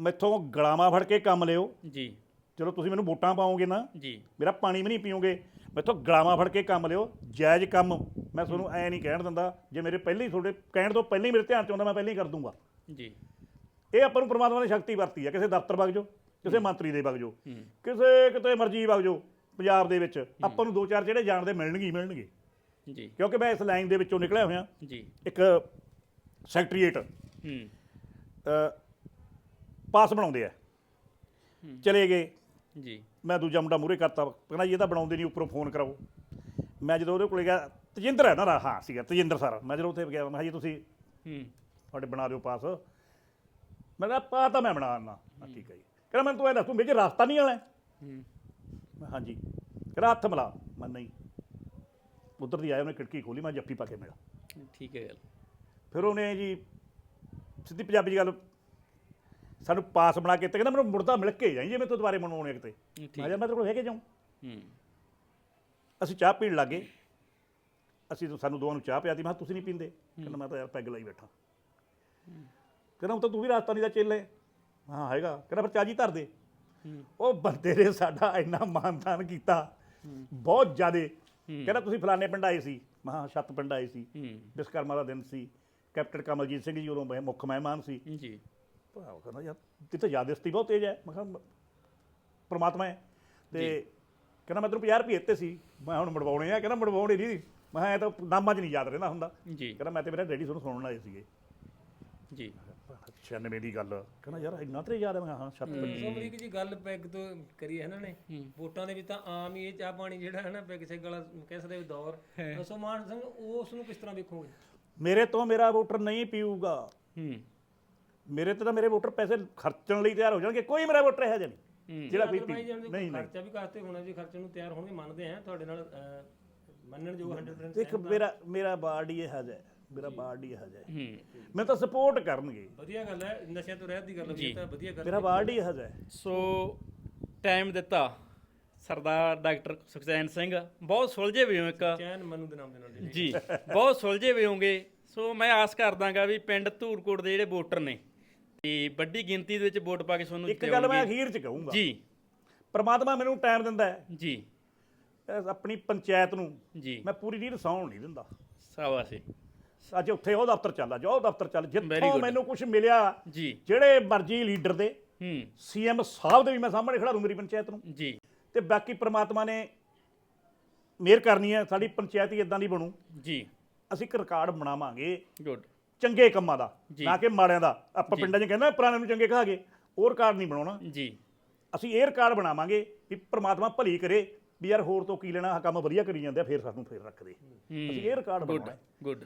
ਮੈਥੋਂ ਗਲਾਵਾਂ ਫੜ ਕੇ ਕੰਮ ਲਿਓ। ਜੀ। ਚਲੋ ਤੁਸੀਂ ਮੈਨੂੰ ਵੋਟਾਂ ਪਾਓਗੇ ਨਾ। ਜੀ। ਮੇਰਾ ਪਾਣੀ ਵੀ ਨਹੀਂ ਪੀਓਗੇ। ਮੈਥੋਂ ਗਲਾਵਾਂ ਫੜ ਕੇ ਕੰਮ ਲਿਓ ਜਾਇਜ਼ ਕੰਮ। ਮੈਂ ਤੁਹਾਨੂੰ ਐ ਨਹੀਂ ਕਹਿਣ ਦਿੰਦਾ ਜੇ ਮੇਰੇ ਪਹਿਲੇ ਹੀ ਤੁਹਾਡੇ ਕਹਿਣ ਤੋਂ ਪਹਿਲਾਂ ਹੀ ਮੇਰੇ ਧਿਆਨ ਚ ਆਉਂਦਾ ਮੈਂ ਪਹਿਲਾਂ ਹੀ ਕਰ ਦੂੰਗਾ। ਜੀ। ਇਹ ਆਪਾਂ ਨੂੰ ਪ੍ਰਮਾਤਮਾ ਨੇ ਸ਼ਕਤੀ ਵਰਤੀ ਹੈ ਕਿਸੇ ਦਫ਼ਤਰ ਵਗ ਜਾਓ ਕਿਸੇ ਮੰਤਰੀ ਦੇ ਵਗ ਜਾਓ ਕਿਸੇ ਕਿਤੇ ਮਰਜ਼ੀ ਵਗ ਜਾਓ ਪੰਜਾਬ ਦੇ ਵਿੱਚ ਆਪਾਂ ਨੂੰ ਦੋ ਚਾਰ ਜਿਹੜੇ ਜਾਣਦੇ ਮਿਲਣਗੇ ਹੀ ਮਿਲਣਗੇ। ਜੀ। ਕਿਉਂਕਿ ਮੈਂ ਇਸ ਲਾਈਨ ਦੇ ਵਿੱਚੋਂ ਨਿਕਲਿਆ ਹੋਇਆ। ਜੀ। ਇੱਕ ਸੈਕਟਰੀਏਟ ਹੂੰ। ਪਾਸ ਬਣਾਉਂਦੇ ਆ। ਚਲੇ ਗਏ। ਜੀ। ਮੈਂ ਦੂਜਾ ਮੁੰਡਾ ਮੂਰੇ ਕਰਤਾ। ਕਹਿੰਦਾ ਜੀ ਇਹ ਤਾਂ ਬਣਾਉਂਦੇ ਨਹੀਂ ਉੱਪਰੋਂ ਫੋਨ ਕਰਾਓ। ਮੈਂ ਜਦੋਂ ਉਹਦੇ ਕੋਲੇ ਗਿਆ ਤਜਿੰਦਰ ਹੈ ਨਾ ਹਾਂ ਸੀਗਾ ਤਜਿੰਦਰ ਸਰ। ਮੈਂ ਜਦੋਂ ਉੱਥੇ ਗਿਆ ਮੈਂ ਕਿਹਾ ਜੀ ਤੁਸੀਂ ਹੂੰ। ਤੁਹਾਡੇ ਬਣਾ ਦਿਓ ਪਾਸ। ਮੈਂ ਕਿਹਾ ਪਾ ਤਾਂ ਮੈਂ ਬਣਾ ਦਿੰਦਾ। ਠੀਕ ਹੈ ਜੀ। ਕਹਿੰਦਾ ਮੈਨੂੰ ਤੂੰ ਇਹ ਦੱਸ ਤੂੰ ਵਿੱਚ ਰਸਤਾ ਨਹੀਂ ਵਾਲਾ ਹੂੰ। ਮੈਂ ਹਾਂਜੀ। ਕਹਿੰਦਾ ਹੱਥ ਮਿਲਾ। ਮੈਂ ਨਹੀਂ। ਉਧਰ ਦੀ ਆਇਆ ਉਹਨੇ ਖਿੜਕੀ ਖੋਲੀ ਮੈਂ ਜੱਫੀ ਪਾ ਕੇ ਮਿਲਾ। ਠੀਕ ਹੈ ਗੱਲ। ਫਿਰ ਉਹਨੇ ਜੀ ਸਿੱਧੀ ਪੰਜਾਬੀ ਗੱਲ ਸਾਨੂੰ ਪਾਸ ਬਣਾ ਕੇ ਤੇ ਕਹਿੰਦਾ ਮੈਨੂੰ ਮੁਰਦਾ ਮਿਲ ਕੇ ਜਾਈ ਜੇ ਮੈਂ ਤੋਂ ਦੁਬਾਰੇ ਬਣਵਾਉਣੇ ਕਿਤੇ। ਮੈਂ ਕਿਹਾ ਮੈਂ ਤੇਰੇ ਕੋਲ ਹੈਗੇ ਜਾਉਂ ਹੂੰ। ਅਸੀਂ ਚਾਹ ਪੀਣ ਲੱਗੇ ਅਸੀਂ ਤਾਂ ਸਾਨੂੰ ਦੋਵਾਂ ਨੂੰ ਚਾਹ ਪਿਆਤੀ ਮੈਂ ਤੁਸੀਂ ਨਹੀਂ ਪੀਂਦੇ? ਕਹਿੰਦਾ ਮੈਂ ਤਾਂ ਯਾਰ ਪੈਗ ਲਾਈ ਬੈਠਾ। ਕਹਿੰਦਾ ਉਹ ਤਾਂ ਤੂੰ ਵੀ ਰਾਜਸਥਾਨੀ ਦਾ ਚੇਲਾ ਹੈ। ਹਾਂ ਹੈਗਾ। ਕਹਿੰਦਾ ਫਿਰ ਚਾਹ ਜੀ ਧਰ ਦੇ। ਉਹ ਬੰਦੇ ਨੇ ਸਾਡਾ ਇੰਨਾ ਮਾਨਤਾਨ ਕੀਤਾ। ਬਹੁਤ ਜ਼ਿਆਦੇ। ਕਹਿੰਦਾ ਤੁਸੀਂ ਫਲਾਣੇ ਪਿੰਡ ਆਏ ਸੀ। ਮੈਂ ਕਿਹਾ ਛੱਤ ਪਿੰਡ ਆਏ ਸੀ। ਵਿਸ਼ਕਰਮਾ ਦਾ ਦਿਨ ਸੀ। ਕੈਪਟਨ ਕਮਲਜੀਤ ਸਿੰਘ ਜੀ ਉਦੋਂ ਮੁੱਖ ਮਹਿਮਾਨ ਸੀ। ਜੀ। ਭਰਾਵਾ ਕਹਿੰਦਾ ਯਾਰ ਤੇ ਤਾਂ ਯਾਦਸਤੀ ਬਹੁਤ ਤੇਜ਼ ਹੈ। ਮੈਂ ਕਿਹਾ ਪਰਮਾਤਮਾ ਹੈ। ਤੇ ਕਹਿੰਦਾ ਮੈਂ ਤੈਨੂੰ 50 ਰੁਪਏ ਦਿੱਤੇ ਸੀ। ਮੈਂ ਹੁਣ ਮੜਵਾਉਣੇ ਆ। ਕਹਿੰਦਾ ਮੜਵਾਉਣੇ ਨਹੀਂ ਮੈਂ ਇਹ ਤਾਂ ਨਾਮਾਂ 'ਚ ਨਹੀਂ ਯਾਦ ਰਹਿੰਦਾ ਹੁੰਦਾ। ਜੀ। ਕਹਿੰਦਾ ਮੈਂ ਤੇ ਮੇਰਾ ਡੈਡੀ ਤੁਹਾਨੂੰ ਸੁਣਨ ਆਏ ਸੀਗੇ। ਜੀ। 96 ਦੀ ਗੱਲ। ਕਹਿੰਦਾ ਯਾਰ ਇੰਨਾ ਤੇ ਯਾਦ ਹੈ? ਮੈਂ ਹਾਂ ਛੱਤ ਪਿੰਡ ਅਮਰੀਕ ਜੀ ਗੱਲ ਪੈਗ ਤੋਂ ਕਰੀ ਹੈ ਇਹਨਾਂ ਨੇ ਵੋਟਾਂ ਦੇ ਵਿੱਚ ਤਾਂ ਆਮ ਹੀ ਇਹ ਚਾਹ ਪਾਣੀ ਜਿਹੜਾ ਹੈ ਨਾ ਪੈਗ ਸੇ ਗਲਾ ਕਹਿ ਸਕਦੇ ਦੌਰ। ਸੋ ਮਾਨ ਸਿੰਘ ਉਸ ਨੂੰ ਕਿਸ ਤਰ੍ਹਾਂ ਵੇਖੋਗੇ ਮੇਰੇ ਤੋਂ ਮੇਰਾ ਵੋਟਰ ਨਹੀਂ ਪੀਊਗਾ। ਹੂੰ। ਮੇਰੇ ਤੇ ਤਾਂ ਮੇਰੇ ਵੋਟਰ ਪੈਸੇ ਖਰਚਣ ਲਈ ਤਿਆਰ ਹੋ ਜਾਣਗੇ ਕੋਈ ਮੇਰਾ ਵੋਟਰ ਹੈ ਨਹੀਂ। ਹੂੰ। ਜਿਹੜਾ ਕੋਈ ਭਾਈ ਨਹੀਂ ਨਹੀਂ। ਖਰਚਾ ਵੀ ਕਾਸਤੇ ਹੋਣਾ ਜੀ ਖਰਚੇ ਨੂੰ ਤਿਆਰ ਹੋਣਗੇ ਮੰਨਦੇ ਆ ਤੁਹਾਡੇ ਨਾਲ ਅਹ, ਮੰਨਣ ਜੋ 100% ਦੇਖ ਮੇਰਾ ਮੇਰਾ ਬਾਰਡ ਹੀ ਇਹ ਹੈ ਮੇਰਾ ਬਾਰਡ ਹੀ ਇਹ ਹੈ। ਹੂੰ। ਮੈਂ ਤਾਂ ਸਪੋਰਟ ਕਰਨਗੇ। ਵਧੀਆ ਗੱਲ ਹੈ ਨਸ਼ਿਆਂ ਤੋਂ ਰਹਿਤ ਦੀ ਗੱਲ ਹੋਈ ਤਾਂ ਵਧੀਆ ਗੱਲ ਮੇਰਾ ਬਾਰਡ ਹੀ ਇਹ ਹੈ। ਸੋ ਟਾਈਮ ਦਿੱਤਾ ਸਰਦਾਰ ਡਾਕਟਰ ਸੁਖਚੈਨ ਸਿੰਘ। ਬਹੁਤ ਸੁਲਝੇ ਹੋਏ ਹੋ ਇੱਕ। ਚੈਨ ਮਨੂ ਦੇ ਨਾਮ ਦੇ ਨਾਲ ਜੀ ਜੀ ਬਹੁਤ ਸੁਲਝੇ ਹੋਏ ਹੋਗੇ ਸੋ ਮੈਂ ਆਸ ਕਰਦਾਗਾ ਵੀ ਪਿੰਡ ਧੂਰਕੋਟ ਦੇ ਜਿਹੜੇ ਵੋਟਰ ਨੇ ਤੇ ਵੱਡੀ ਗਿਣਤੀ ਦੇ ਵਿੱਚ ਵੋਟ ਪਾ ਕੇ ਤੁਹਾਨੂੰ ਇੱਕ ਗੱਲ ਮੈਂ ਅਖੀਰ ਚ ਕਹੂੰਗਾ। ਜੀ। ਪਰਮਾਤਮਾ ਮੈਨੂੰ ਟਾਈਮ ਦਿੰਦਾ ਹੈ। ਜੀ। ਆਪਣੀ ਪੰਚਾਇਤ ਨੂੰ ਜੀ। ਮੈਂ ਪੂਰੀ ਨੀਂਦ ਸੌਣ ਨਹੀਂ ਦਿੰਦਾ। ਸਾਬਾਸੇ ਅੱਜ ਉੱਥੇ ਉਹ ਦਫ਼ਤਰ ਚੱਲ ਜਾ ਉਹ ਦਫ਼ਤਰ ਚੱਲ ਜਿੱਥੋਂ. ਮੈਨੂੰ ਕੁਝ ਮਿਲਿਆ ਜੀ। ਜਿਹੜੇ ਮਰਜ਼ੀ ਲੀਡਰ ਦੇ ਹੂੰ। ਸੀਐਮ ਸਾਹਿਬ ਦੇ ਵੀ ਮੈਂ ਸਾਹਮਣੇ ਖੜਾ ਦੂੰ ਮੇਰੀ ਪੰਚਾਇਤ ਨੂੰ। ਜੀ। ਤੇ ਬਾਕੀ ਪ੍ਰਮਾਤਮਾ ਨੇ ਮਿਹਰ ਕਰਨੀ ਹੈ ਸਾਡੀ ਪੰਚਾਇਤ ਹੀ ਇਦਾਂ ਦੀ ਬਣੂ। ਜੀ। ਅਸੀਂ ਇੱਕ ਰਿਕਾਰਡ ਬਣਾਵਾਂਗੇ। ਗੁੱਡ। ਚੰਗੇ ਕੰਮਾਂ ਦਾ। ਨਾ ਕਿ ਮਾੜਿਆਂ ਦਾ। ਆਪਾਂ ਪਿੰਡਾਂ 'ਚ ਕਹਿੰਦਾ ਪੁਰਾਣੇ ਨੂੰ ਚੰਗੇ ਕਹਾਗੇ ਉਹ ਰਿਕਾਰਡ ਨਹੀਂ ਬਣਾਉਣਾ। ਜੀ। ਅਸੀਂ ਇਹ ਰਿਕਾਰਡ ਬਣਾਵਾਂਗੇ ਵੀ ਪ੍ਰਮਾਤਮਾ ਭਲੀ ਕਰੇ ਵੀ ਯਾਰ ਹੋਰ ਤੋਂ ਕੀ ਲੈਣਾ ਆਹ ਕੰਮ ਵਧੀਆ ਕਰੀ ਜਾਂਦੇ ਆ ਫੇਰ ਸਾਨੂੰ ਫੇਰ ਰੱਖਦੇ। ਅਸੀਂ ਇਹ ਰਿਕਾਰਡ ਬਣਾਉਣਾ। ਗੁੱਡ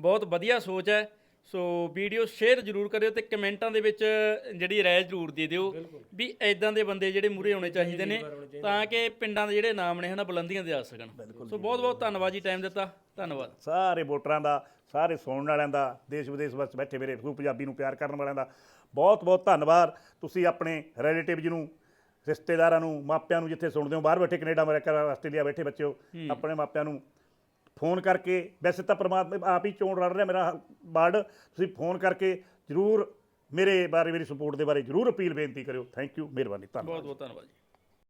ਬਹੁਤ ਵਧੀਆ ਸੋਚ ਹੈ। ਸੋ ਵੀਡੀਓ ਸ਼ੇਅਰ ਜ਼ਰੂਰ ਕਰਿਓ ਤੇ ਕਮੈਂਟਾਂ ਦੇ ਵਿੱਚ ਜਿਹੜੀ ਰਾਏ ਜ਼ਰੂਰ ਦੇ ਦਿਓ ਵੀ ਐਦਾਂ ਦੇ ਬੰਦੇ ਜਿਹੜੇ ਮੂਰੇ ਹੋਣੇ ਚਾਹੀਦੇ ਨੇ ਤਾਂ ਕਿ ਪਿੰਡਾਂ ਦੇ ਜਿਹੜੇ ਨਾਮ ਨੇ ਹਨਾ ਬੁਲੰਦੀਆਂ ਤੇ ਆ ਸਕਣ। ਸੋ ਬਹੁਤ ਬਹੁਤ ਧੰਨਵਾਦ ਜੀ ਟਾਈਮ ਦਿੱਤਾ। ਧੰਨਵਾਦ। ਸਾਰੇ ਵੋਟਰਾਂ ਦਾ ਸਾਰੇ ਸੁਣਨ ਵਾਲਿਆਂ ਦਾ ਦੇਸ਼ ਵਿਦੇਸ਼ ਵਿੱਚ ਬੈਠੇ ਮੇਰੇ ਪੰਜਾਬੀ ਨੂੰ ਪਿਆਰ ਕਰਨ ਵਾਲਿਆਂ ਦਾ ਬਹੁਤ ਬਹੁਤ ਧੰਨਵਾਦ। ਤੁਸੀਂ ਆਪਣੇ ਰਿਲੇਟਿਵ ਨੂੰ ਰਿਸ਼ਤੇਦਾਰਾਂ ਨੂੰ ਮਾਪਿਆਂ ਨੂੰ ਜਿੱਥੇ ਸੁਣਦੇ ਹੋ ਬਾਹਰ ਬੈਠੇ ਕੈਨੇਡਾ ਅਮਰੀਕਾ ਆਸਟ੍ਰੇਲੀਆ ਬੈਠੇ ਬੱਚਿਓ ਆਪਣੇ ਮਾਪਿਆਂ ਨੂੰ ਫੋਨ ਕਰਕੇ, ਵੈਸੇ ਤਾਂ ਪ੍ਰਮਾਤਮਾ ਆਪ ਹੀ ਚੋਣ ਲੜ ਰਿਹਾ ਮੇਰਾ ਵਾਰਡ ਤੁਸੀਂ ਫੋਨ ਕਰਕੇ ਜਰੂਰ ਮੇਰੇ ਬਾਰੇ, ਮੇਰੀ ਸਪੋਰਟ ਦੇ ਬਾਰੇ ਜਰੂਰ ਅਪੀਲ ਬੇਨਤੀ ਕਰਿਓ। ਥੈਂਕ ਯੂ ਮਿਹਰਬਾਨੀ, ਧੰਨਵਾਦ। ਬਹੁਤ ਬਹੁਤ ਧੰਨਵਾਦ ਜੀ।